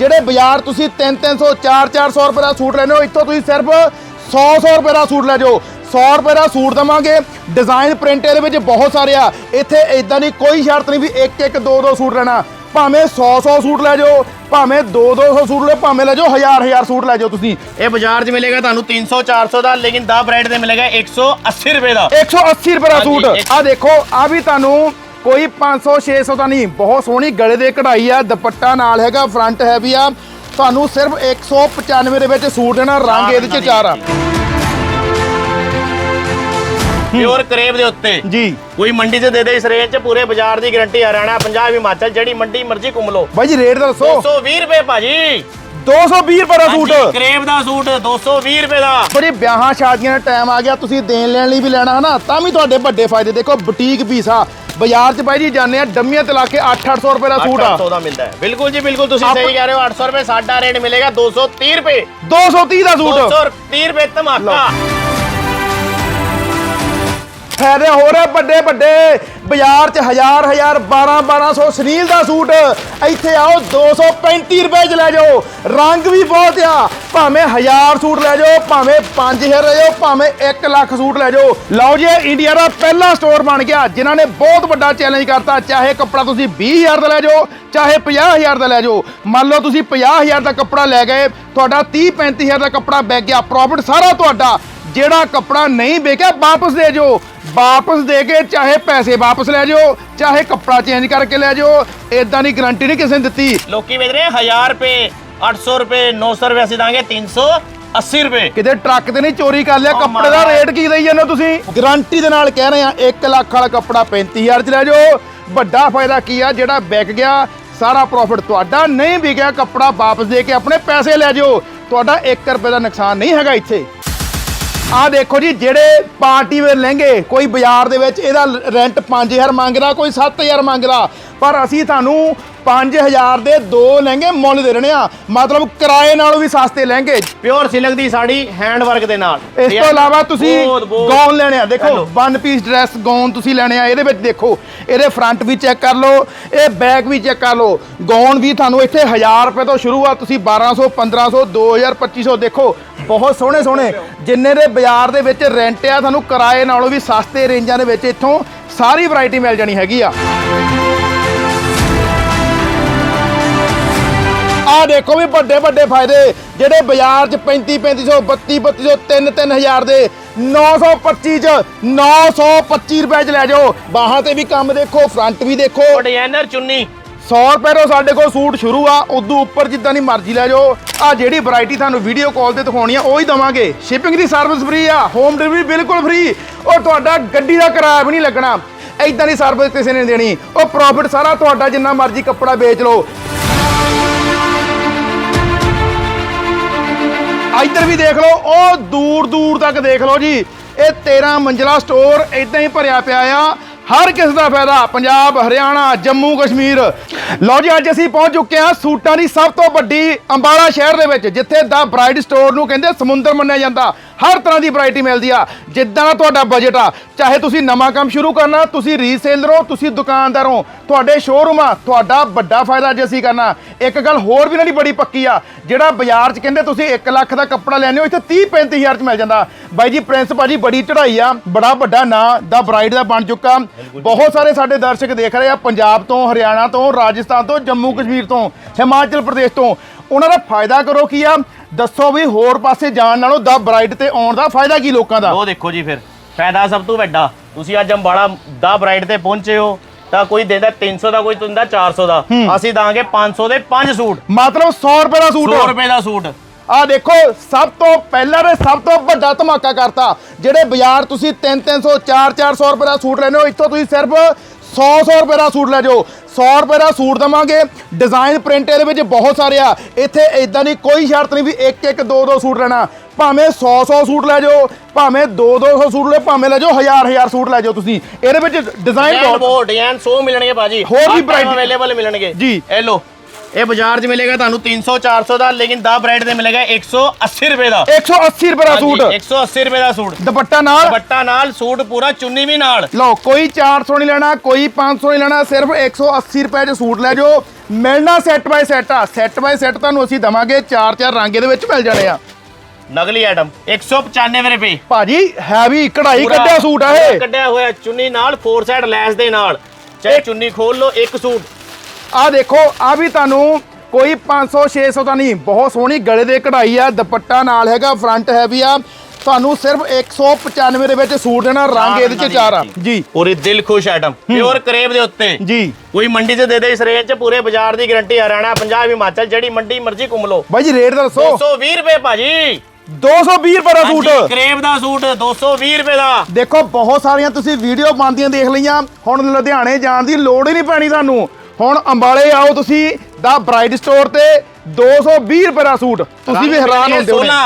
ਜਿਹੜੇ ਬਾਜ਼ਾਰ ਤੁਸੀਂ 3-300 4-400 ਰੁਪਏ ਦਾ ਸੂਟ ਲੈਣੇ ਹੋ ਇੱਥੋਂ ਤੁਸੀਂ ਸਿਰਫ 100-100 ਰੁਪਏ ਦਾ ਸੂਟ ਲੈ ਜਾਓ। 100 ਰੁਪਏ ਦਾ ਸੂਟ ਦਵਾਂਗੇ। ਡਿਜ਼ਾਈਨ ਪ੍ਰਿੰਟ ਇਹਦੇ ਵਿੱਚ ਬਹੁਤ ਸਾਰੇ ਆ। ਇੱਥੇ ਇਦਾਂ ਦੀ ਕੋਈ ਸ਼ਰਤ ਨਹੀਂ ਵੀ ਇੱਕ ਇੱਕ ਦੋ ਦੋ ਸੂਟ ਲੈਣਾ। ਭਾਵੇਂ 100-100 ਸੂਟ ਲੈ ਜਾਓ ਭਾਵੇਂ 2-200 ਸੂਟ ਲੈ ਭਾਵੇਂ ਲੈ ਜਾਓ 1000-1000 ਸੂਟ ਲੈ ਜਾਓ ਤੁਸੀਂ। ਇਹ ਬਾਜ਼ਾਰ 'ਚ ਮਿਲੇਗਾ ਤੁਹਾਨੂੰ 300 400 ਦਾ ਲੇਕਿਨ ਦਾ ਬ੍ਰਾਈਡ ਦੇ ਮਿਲੇਗਾ 180 ਰੁਪਏ ਦਾ। 180 ਰੁਪਏ ਦਾ ਸੂਟ। ਆ ਦੇਖੋ ਆ ਵੀ ਤੁਹਾਨੂੰ ਕੋਈ 500 600 ਦਾ ਨਹੀਂ ਬਹੁਤ ਸੋਹਣੀ ਗਲੇ ਦੇ ਕਢਾਈ ਆ ਦੁਪੱਟਾ ਨਾਲ ਹੈਗਾ ਫਰੰਟ ਹੈਵੀ ਆ। ਤੁਹਾਨੂੰ ਸਿਰਫ 195 ਦੇ ਵਿੱਚ ਸੂਟ ਦੇਣਾ ਰੰਗ ਇਹਦੇ ਚ ਚਾਰ ਆ। ਪਿਓਰ ਕਰੇਬ ਦੇ ਉੱਤੇ। ਜੀ। ਕੋਈ ਮੰਡੀ 'ਚ ਦੇ ਦੇ ਇਸ ਰੇਂਜ 'ਚ ਪੂਰੇ ਬਾਜ਼ਾਰ ਦੀ ਗਾਰੰਟੀ ਹਰਿਆਣਾ ਪੰਜਾਬ ਹਿਮਾਚਲ ਜਿਹੜੀ ਮੰਡੀ ਮਰਜ਼ੀ ਘੁੰਮ ਲਓ। ਬਾਈ ਜੀ ਰੇਟ ਦੱਸੋ। 220 ਰੁਪਏ ਭਾਜੀ। 220 ਰੁਪਏ ਦਾ ਸੂਟ। ਹਾਂਜੀ, ਕਰੇਬ ਦਾ ਸੂਟ 220 ਰੁਪਏ ਦਾ। ਬੜੀ ਵਿਆਹਾਂ ਸ਼ਾਦੀਆਂ ਦਾ ਟਾਈਮ ਆ ਗਿਆ ਤੁਸੀਂ ਦੇਣ ਲੈਣ ਲਈ ਵੀ ਲੈਣਾ ਹਨਾ? ਤਾਂ ਵੀ ਤੁਹਾਡੇ ਵੱਡੇ ਫਾਇਦੇ। ਦੇਖੋ ਬੁਟੀਕ ਪੀਸ ਆ। ਬਾਜ਼ਾਰ 'ਚ ਬਾਈ ਜੀ ਜਾਂਦੇ ਆ ਡੰਮੀਆਂ ਤੇ ਲਾ ਕੇ 8-800 ਰੁਪਏ ਦਾ ਸੂਟ ਆ। 800 ਦਾ ਮਿਲਦਾ ਹੈ। ਬਿਲਕੁਲ ਜੀ ਬਿਲਕੁਲ ਤੁਸੀਂ ਸਹੀ ਕਹਿ ਰਹੇ ਹੋ। 800 ਰੁਪਏ ਸਾਡਾ ਰੇਟ ਮਿਲੇਗਾ 230 ਰੁਪਏ। 230 ਦਾ ਸੂਟ। 230 ਰੁਪਏ ਧਮਾਕਾ ਫਾਇਦੇ ਹੋ ਰਹੇ ਵੱਡੇ ਵੱਡੇ। ਬਾਜ਼ਾਰ 'ਚ ਹਜ਼ਾਰ ਹਜ਼ਾਰ 12 1200 ਸੁਨੀਲ ਦਾ ਸੂਟ। ਇੱਥੇ ਆਓ 235 ਰੁਪਏ 'ਚ ਲੈ ਜਾਓ। ਰੰਗ ਵੀ ਬਹੁਤ ਆ। ਭਾਵੇਂ 1000 ਸੂਟ ਲੈ ਜਾਓ, ਭਾਵੇਂ 5000 ਲੈ ਜਾਓ, ਭਾਵੇਂ 1 ਲੱਖ ਸੂਟ ਲੈ ਜਾਓ। ਲਓ ਜੀ ਇੰਡੀਆ ਦਾ ਪਹਿਲਾ ਸਟੋਰ ਬਣ ਗਿਆ। ਜਿਨ੍ਹਾਂ ਨੇ ਬਹੁਤ ਵੱਡਾ ਚੈਲੰਜ ਕਰਤਾ। ਚਾਹੇ ਕੱਪੜਾ ਤੁਸੀਂ 20000 ਦਾ ਲੈ ਜਾਓ, ਚਾਹੇ 50000 ਦਾ ਲੈ ਜਾਓ। ਮੰਨ ਲਓ ਤੁਸੀਂ 50000 ਦਾ ਕੱਪੜਾ ਲੈ ਗਏ, ਤੁਹਾਡਾ 30 35000 ਦਾ ਕੱਪੜਾ ਵਿਕ ਗਿਆ। ਪ੍ਰੋਫਿਟ ਸਾਰਾ ਤੁਹਾਡਾ। ਜਿਹੜਾ ਕੱਪੜਾ ਨਹੀਂ ਵੇਚਿਆ ਵਾਪਸ ਦੇ ਜਾਓ ਵਾਪਸ ਦੇ ਕੇ ਚਾਹੇ ਪੈਸੇ ਵਾਪਸ ਲੈ ਜਾਓ ਚਾਹੇ ਕੱਪੜਾ ਚੇਂਜ ਕਰਕੇ ਲੈ ਜਾਓ ਇਦਾਂ ਦੀ ਗਾਰੰਟੀ ਨਹੀਂ ਕਿਸੇ ਨੇ ਦਿੱਤੀ। ਲੋਕੀ ਵੇਚ ਰਹੇ ਆ 1000 ਰੁਪਏ 800 ਰੁਪਏ 900 ਰੁਪਏ ਅਸੀਂ ਦਾਂਗੇ 380 ਰੁਪਏ। ਕਿਤੇ ਟਰੱਕ ਤੇ ਨਹੀਂ ਚੋਰੀ ਕਰ ਲਿਆ ਕੱਪੜੇ ਦਾ। ਰੇਟ ਕੀ ਦੇਈ ਜਾਂਦੇ ਹੋ ਤੁਸੀਂ? ਗਾਰੰਟੀ ਦੇ ਨਾਲ ਕਹਿ ਰਹੇ ਆ 1 ਲੱਖ ਵਾਲਾ ਕੱਪੜਾ 35000 ਚ ਲੈ ਜਾਓ। ਵੱਡਾ ਫਾਇਦਾ ਕੀ ਆ ਜਿਹੜਾ ਵਿਕ ਗਿਆ ਸਾਰਾ ਪ੍ਰੋਫਿਟ ਤੁਹਾਡਾ ਨਹੀਂ ਵਿਕਿਆ ਕੱਪੜਾ ਵਾਪਸ ਦੇ ਕੇ ਆਪਣੇ ਪੈਸੇ ਲੈ ਜਾਓ। ਤੁਹਾਡਾ 1 ਰੁਪਏ ਦਾ ਨੁਕਸਾਨ ਨਹੀਂ ਹੈਗਾ ਇੱਥੇ। ਆਹ ਦੇਖੋ ਜੀ, ਜਿਹੜੇ ਪਾਰਟੀ ਵੇਅਰ ਲਹਿੰਗੇ, ਕੋਈ ਬਾਜ਼ਾਰ ਦੇ ਵਿੱਚ ਇਹਦਾ ਰੈਂਟ 5000 ਮੰਗਦਾ, ਕੋਈ 7000 ਮੰਗਦਾ, ਪਰ ਅਸੀਂ ਤੁਹਾਨੂੰ 5000 ਦੇ ਦੋ ਲਹਿੰਗੇ ਮੁੱਲ ਦੇ ਰਹੇ ਆ। ਮਤਲਬ ਕਿਰਾਏ ਨਾਲੋਂ ਵੀ ਸਸਤੇ ਲਹਿੰਗੇ। ਪਿਓਰ ਸਿਲਕ ਦੀ ਸਾੜੀ ਹੈਂਡ ਵਰਕ ਦੇ ਨਾਲ। ਇਸ ਤੋਂ ਇਲਾਵਾ ਤੁਸੀਂ। ਗਾਊਨ ਲੈਣੇ ਆ। ਦੇਖੋ। ਵਨ ਪੀਸ ਡਰੈਸ ਗਾਊਨ ਤੁਸੀਂ ਲੈਣੇ ਆ ਇਹਦੇ ਵਿੱਚ ਦੇਖੋ ਇਹਦੇ ਫਰੰਟ ਵੀ ਚੈੱਕ ਕਰ ਲਓ ਇਹ ਬੈਕ ਵੀ ਚੈੱਕ ਕਰ ਲਓ। ਗਾਊਨ ਵੀ ਤੁਹਾਨੂੰ ਇੱਥੇ 1000 ਰੁਪਏ ਤੋਂ ਸ਼ੁਰੂ ਆ। ਤੁਸੀਂ 1200 1500 2000 2500 ਦੇਖੋ ਬਹੁਤ ਸੋਹਣੇ ਸੋਹਣੇ। ਜਿੰਨੇ ਦੇ ਬਾਜ਼ਾਰ ਦੇ ਵਿੱਚ ਰੈਂਟ ਆ ਤੁਹਾਨੂੰ ਕਿਰਾਏ ਨਾਲੋਂ ਵੀ ਸਸਤੇ ਰੇਂਜਾਂ ਦੇ ਵਿੱਚ ਇੱਥੋਂ ਸਾਰੀ ਵੈਰਾਈਟੀ ਮਿਲ ਜਾਣੀ ਹੈਗੀ ਆ। ਆ ਦੇਖੋ ਵੀ ਵੱਡੇ ਵੱਡੇ ਫਾਇਦੇ ਜਿਹੜੇ ਬਾਜ਼ਾਰ 'ਚ 35 3500 32 3200 3 3000 ਦੇ 925 ਚ 925 ਰੁਪਏ 'ਚ ਲੈ ਜਾਓ। ਬਾਹਾਂ ਤੇ ਵੀ ਕੰਮ ਦੇਖੋ ਫਰੰਟ ਵੀ ਦੇਖੋ। ਡਿਜ਼ਾਈਨਰ ਚੁੰਨੀ। 100 ਰੁਪਏ ਤੋਂ ਸਾਡੇ ਕੋਲ ਸੂਟ ਸ਼ੁਰੂ ਆ ਉਦੋਂ ਉੱਪਰ ਜਿੱਦਾਂ ਦੀ ਮਰਜ਼ੀ ਲੈ ਜਾਓ। ਆ ਜਿਹੜੀ ਵੈਰਾਈਟੀ ਤੁਹਾਨੂੰ ਵੀਡੀਓ ਕਾਲ ਤੇ ਦਿਖਾਉਣੀ ਆ ਉਹ ਹੀ ਦਵਾਂਗੇ। ਸ਼ਿਪਿੰਗ ਦੀ ਸਰਵਿਸ ਫ੍ਰੀ ਆ ਹੋਮ ਡਿਲੀਵਰੀ ਬਿਲਕੁਲ ਫ੍ਰੀ ਉਹ ਤੁਹਾਡਾ ਗੱਡੀ ਦਾ ਕਿਰਾਇਆ ਵੀ ਨਹੀਂ ਲੱਗਣਾ। ਐਦਾਂ ਦੀ ਸਰਵਿਸ ਕਿਸੇ ਨੀ ਦੇਣੀ। ਉਹ ਪ੍ਰੋਫਿਟ ਸਾਰਾ ਤੁਹਾਡਾ ਜਿੰਨਾ ਮਰਜ਼ੀ ਕੱਪੜਾ ਵੇਚ ਲਓ। ਇੱਧਰ ਵੀ ਦੇਖ ਲਓ, ਉਹ ਦੂਰ ਦੂਰ ਤੱਕ ਦੇਖ ਲਓ ਜੀ। ਇਹ 13 ਮੰਜ਼ਲਾ ਸਟੋਰ ਇਦਾਂ ਹੀ ਭਰਿਆ ਪਿਆ ਆ। ਹਰ ਕਿਸ ਦਾ ਫਾਇਦਾ? ਪੰਜਾਬ, ਹਰਿਆਣਾ, ਜੰਮੂ, ਕਸ਼ਮੀਰ। ਲਓ ਜੀ, ਅੱਜ ਅਸੀਂ ਪਹੁੰਚ ਚੁੱਕੇ ਹਾਂ ਸੂਟਾਂ ਦੀ ਸਭ ਤੋਂ ਵੱਡੀ ਅੰਬਾਲਾ ਸ਼ਹਿਰ ਦੇ ਵਿੱਚ, ਜਿੱਥੇ ਦਾ ਬ੍ਰਾਈਡ ਸਟੋਰ ਨੂੰ ਕਹਿੰਦੇ ਸਮੁੰਦਰ ਮੰਨਿਆ ਜਾਂਦਾ। ਹਰ ਤਰ੍ਹਾਂ ਦੀ ਵੈਰਾਈਟੀ ਮਿਲਦੀ ਆ। ਜਿੱਦਾਂ ਦਾ ਤੁਹਾਡਾ ਬਜਟ ਆ, ਚਾਹੇ ਤੁਸੀਂ ਨਵਾਂ ਕੰਮ ਸ਼ੁਰੂ ਕਰਨਾ, ਤੁਸੀਂ ਰੀਸੇਲਰ ਹੋ, ਤੁਸੀਂ ਦੁਕਾਨਦਾਰ ਹੋ, ਤੁਹਾਡੇ ਸ਼ੋਰੂਮ ਆ, ਤੁਹਾਡਾ ਵੱਡਾ ਫਾਇਦਾ ਜੇ ਅਸੀਂ ਕਰਨਾ। ਇੱਕ ਗੱਲ ਹੋਰ ਵੀ ਇਹਨਾਂ ਦੀ ਬੜੀ ਪੱਕੀ ਆ, ਜਿਹੜਾ ਬਾਜ਼ਾਰ 'ਚ ਕਹਿੰਦੇ ਤੁਸੀਂ 1 ਲੱਖ ਦਾ ਕੱਪੜਾ ਲੈਣੇ ਹੋ, ਇੱਥੇ 30 35000 'ਚ ਮਿਲ ਜਾਂਦਾ। ਬਾਈ ਜੀ, ਪ੍ਰਿੰਸ ਭਾਜੀ, ਬੜੀ ਚੜ੍ਹਾਈ ਆ, ਬੜਾ ਵੱਡਾ ਨਾਂ ਦਾ ਬ੍ਰਾਈਡ ਦਾ ਬਣ ਚੁੱਕਾ। ਬਹੁਤ ਸਾਰੇ ਸਾਡੇ ਦਰਸ਼ਕ ਦੇਖ ਰਹੇ ਆ ਪੰਜਾਬ ਤੋਂ ਹਰਿਆਣਾ ਤੋਂ ਰਾਜਸਥਾਨ ਤੋਂ ਜੰਮੂ ਕਸ਼ਮੀਰ ਤੋਂ ਹਿਮਾਚਲ ਪ੍ਰਦੇਸ਼ ਤੋਂ। ਉਹਨਾਂ ਦਾ ਫਾਇਦਾ ਕਰੋ ਕੀ ਆ? ਦੱਸੋ ਵੀ ਹੋਰ ਪਾਸੇ ਜਾਣ ਨਾਲੋਂ ਦਾ ਬ੍ਰਾਈਡ ਤੇ ਆਉਣ ਦਾ ਫਾਇਦਾ ਕੀ ਲੋਕਾਂ ਦਾ? ਉਹ ਦੇਖੋ ਜੀ ਫਿਰ ਫਾਇਦਾ ਸਭ ਤੋਂ ਵੱਡਾ। ਤੁਸੀਂ ਅੱਜ ਅੰਬਾਲਾ ਦਾ ਬ੍ਰਾਈਡ ਤੇ ਪਹੁੰਚੇ ਹੋ ਤਾਂ ਕੋਈ ਦਿੰਦਾ 300 ਦਾ ਕੋਈ ਦਿੰਦਾ 400 ਦਾ। ਅਸੀਂ ਦਾਂਗੇ 500 ਦੇ 5 ਸੂਟ। ਮਤਲਬ 100 ਰੁਪਏ ਦਾ ਸੂਟ 100 ਰੁਪਏ ਦਾ ਸੂਟ। ਆ ਦੇਖੋ ਸਭ ਤੋਂ ਪਹਿਲਾਂ ਤੇ ਸਭ ਤੋਂ ਵੱਡਾ ਧਮਾਕਾ ਕਰਤਾ ਜਿਹੜੇ ਬਾਜ਼ਾਰ ਤੁਸੀਂ 3 300 4 400 ਰੁਪਏ ਦਾ ਸੂਟ ਲੈਣੇ ਹੋ ਇੱਥੋਂ ਤੁਸੀਂ ਸਿਰਫ 100 100 ਰੁਪਏ ਦਾ ਸੂਟ ਲੈ ਜਾਓ। 100 ਰੁਪਏ ਦਾ ਸੂਟ ਦਵਾਂਗੇ ਡਿਜ਼ਾਈਨ ਪ੍ਰਿੰਟ ਇਹਦੇ ਵਿੱਚ ਬਹੁਤ ਸਾਰੇ ਆ। ਇੱਥੇ ਇਦਾਂ ਦੀ ਕੋਈ ਸ਼ਰਤ ਨਹੀਂ ਵੀ ਇੱਕ ਇੱਕ ਦੋ ਦੋ ਸੂਟ ਲੈਣਾ। ਭਾਵੇਂ 100 100 ਸੂਟ ਲੈ ਜਾਓ ਭਾਵੇਂ 2 200 ਸੂਟ ਲੈ ਭਾਵੇਂ ਲੈ ਜਾਓ 1000 1000 ਸੂਟ ਲੈ ਜਾਓ ਤੁਸੀਂ। ਇਹਦੇ ਵਿੱਚ ਡਿਜ਼ਾਈਨ ਬਹੁਤ ਡਿਜ਼ਾਈਨ 100 ਮਿਲਣਗੇ ਬਾਜੀ ਹੋਰ ਵੀ variety- ਅਵੇਲੇਬਲ ਮਿਲਣਗੇ। ਜੀ। ਇਹ ਲੋ ਇਹ ਬਾਜ਼ਾਰ 'ਚ ਮਿਲੇਗਾ ਤੁਹਾਨੂੰ 300 400 ਦਾ ਲੇਕਿਨ ਦਾ ਬ੍ਰਾਈਡ ਤੇ ਮਿਲੇਗਾ 180 ਰੁਪਏ ਦਾ। 180 ਰੁਪਏ ਦਾ ਸੂਟ। ਹਾਂਜੀ, 180 ਰੁਪਏ ਦਾ ਸੂਟ। ਦੁਪੱਟਾ ਨਾਲ? ਦੁਪੱਟਾ ਨਾਲ ਸੂਟ ਪੂਰਾ ਚੁੰਨੀ ਵੀ ਨਾਲ। ਲਓ ਕੋਈ 400 ਨਹੀਂ ਲੈਣਾ ਕੋਈ 500 ਨਹੀਂ ਲੈਣਾ ਸਿਰਫ 180 ਰੁਪਏ 'ਚ ਸੂਟ ਲੈ ਜਾਓ। ਮਿਲਣਾ ਸੈੱਟ ਬਾਈ ਸੈੱਟ ਆ। ਸੈੱਟ ਬਾਈ ਸੈੱਟ ਤੁਹਾਨੂੰ ਅਸੀਂ ਦਵਾਂਗੇ ਚਾਰ ਚਾਰ ਰੰਗ ਇਹਦੇ ਵਿੱਚ ਮਿਲ ਜਾਣੇ ਆ। ਨਕਲੀ ਆਈਟਮ 195 ਰੁਪਏ। ਭਾਜੀ ਹੈਵੀ ਕਢਾਈ ਕੱਢਿਆ ਸੂਟ ਆ ਇਹ। ਕੱਢਿਆ ਹੋਇਆ ਚੁੰਨੀ ਨਾਲ ਫੋਰ ਸਾਈਡ ਲੈਸ ਦੇ ਨਾਲ। ਚਾਹੇ ਚੁੰਨੀ ਖੋਲ ਲਓ ਇੱਕ ਸੂਟ। ਆ ਦੇਖੋ ਆ ਵੀ ਤੁਹਾਨੂੰ ਕੋਈ 500 600 ਦਾ ਨਹੀਂ ਬਹੁਤ ਸੋਹਣੀ ਗਲੇ ਦੇ ਕਢਾਈ ਆ ਦੁਪੱਟਾ ਨਾਲ ਹੈਗਾ ਫਰੰਟ ਹੈਵੀ ਆ। ਤੁਹਾਨੂੰ ਸਿਰਫ 195 ਦੇ ਵਿੱਚ ਸੂਟ ਦੇਣਾ ਰੰਗ ਇਹਦੇ ਚ ਚਾਰ ਆ। ਜੀ। ਪੂਰੀ ਦਿਲ ਖੁਸ਼ ਆਈਟਮ ਪਿਓਰ ਕਰੇਬ ਦੇ ਉੱਤੇ। ਜੀ। ਕੋਈ ਮੰਡੀ 'ਚ ਦੇ ਦੇ ਇਸ ਰੇਂਜ 'ਚ ਪੂਰੇ ਬਾਜ਼ਾਰ ਦੀ ਗਾਰੰਟੀ ਹਰਿਆਣਾ ਪੰਜਾਬ ਹਿਮਾਚਲ ਜਿਹੜੀ ਮੰਡੀ ਮਰਜ਼ੀ ਘੁੰਮ ਲਓ। ਬਾਈ ਜੀ ਰੇਟ ਦੱਸੋ। 220 ਰੁਪਏ ਭਾਜੀ। 220 ਰੁਪਏ ਦਾ ਸੂਟ। ਕਰੇਬ ਦਾ ਸੂਟ 220 ਰੁਪਏ ਦਾ। ਦੇਖੋ ਬਹੁਤ ਸਾਰੀਆਂ ਤੁਸੀਂ ਵੀਡੀਓ ਬਣਦੀਆਂ ਦੇਖ ਲਈਆਂ। ਹੁਣ ਲੁਧਿਆਣੇ ਜਾਣ ਦੀ ਲੋੜ ਹੀ ਨਹੀਂ ਪੈਣੀ ਤੁਹਾਨੂੰ। ਹੁਣ ਅੰਬਾਲੇ ਆਓ ਤੁਸੀਂ ਦਾ ਬ੍ਰਾਈਡ ਸਟੋਰ ਤੇ 220 ਰੁਪਏ ਦਾ ਸੂਟ। ਤੁਸੀਂ ਵੀ ਹੈਰਾਨ ਹੁੰਦੇ ਹੋ 16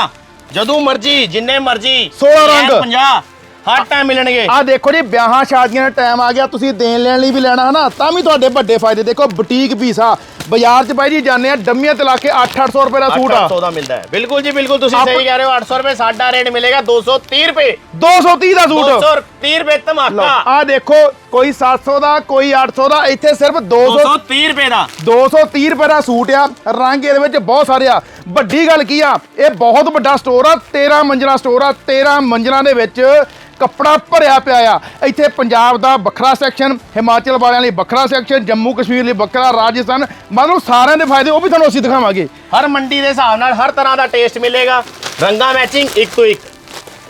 ਜਦੋਂ ਮਰਜ਼ੀ ਜਿੰਨੇ ਮਰਜ਼ੀ 16 ਰੰਗ। 50 ਹਰ ਟਾਈਮ ਮਿਲਣਗੇ। ਆ ਦੇਖੋ ਜੀ ਵਿਆਹਾਂ ਸ਼ਾਦੀਆਂ ਦਾ ਟਾਈਮ ਆ ਗਿਆ ਤੁਸੀਂ ਦੇਣ ਲੈਣ ਲਈ ਵੀ ਲੈਣਾ ਹੈ ਨਾ ਤਾਂ ਵੀ ਤੁਹਾਡੇ ਵੱਡੇ ਫਾਇਦੇ। ਦੇਖੋ ਬੁਟੀਕ ਪੀਸ ਆ। ਬਾਜ਼ਾਰ 'ਚ ਬਾਈ ਜੀ ਜਾਂਦੇ ਆ ਡੰਮੀਆਂ ਤੇ ਲਾ ਕੇ 8-800 ਰੁਪਏ ਦਾ ਸੂਟ ਆ। 800 ਦਾ ਮਿਲਦਾ ਹੈ। ਬਿਲਕੁਲ ਜੀ ਬਿਲਕੁਲ ਤੁਸੀਂ ਸਹੀ ਕਹਿ ਰਹੇ ਹੋ 800 ਰੁਪਏ ਸਾਡਾ ਰੇਟ ਮਿਲੇਗਾ 230 ਰੁਪਏ। 230 ਦਾ ਸੂਟ। 230 ਰੁਪਏ ਧਮਾਕਾ ਆ ਦੇਖੋ ਕੋਈ 700 ਦਾ ਕੋਈ 800 ਦਾ ਇੱਥੇ ਸਿਰਫ 200 230 ਰੁਪਏ ਦਾ। 230 ਰੁਪਏ ਦਾ ਸੂਟ ਆ। ਰੰਗ ਇਹਦੇ ਵਿੱਚ ਬਹੁਤ ਸਾਰੇ ਆ। ਵੱਡੀ ਗੱਲ ਕੀ ਆ? ਇਹ ਬਹੁਤ ਵੱਡਾ ਸਟੋਰ ਆ 13 ਮੰਜ਼ਲਾ ਸਟੋਰ ਆ। 13 ਮੰਜ਼ਲਾਂ ਦੇ ਵਿੱਚ ਕੱਪੜਾ ਭਰਿਆ ਪਿਆ ਆ। ਇੱਥੇ ਪੰਜਾਬ ਦਾ ਵੱਖਰਾ ਸੈਕਸ਼ਨ ਹਿਮਾਚਲ ਵਾਲਿਆਂ ਲਈ ਵੱਖਰਾ ਸੈਕਸ਼ਨ ਜੰਮੂ ਕਸ਼ਮੀਰ ਲਈ ਵੱਖਰਾ ਰਾਜਸਥਾਨ। ਮਤਲਬ ਸਾਰਿਆਂ ਦੇ ਫਾਇਦੇ ਉਹ ਵੀ ਤੁਹਾਨੂੰ ਅਸੀਂ ਦਿਖਾਵਾਂਗੇ। ਹਰ ਮੰਡੀ ਦੇ ਹਿਸਾਬ ਨਾਲ ਹਰ ਤਰ੍ਹਾਂ ਦਾ ਟੇਸਟ ਮਿਲੇਗਾ। ਰੰਗਾ ਮੈਚਿੰਗ ਇੱਕ ਤੋਂ ਇੱਕ।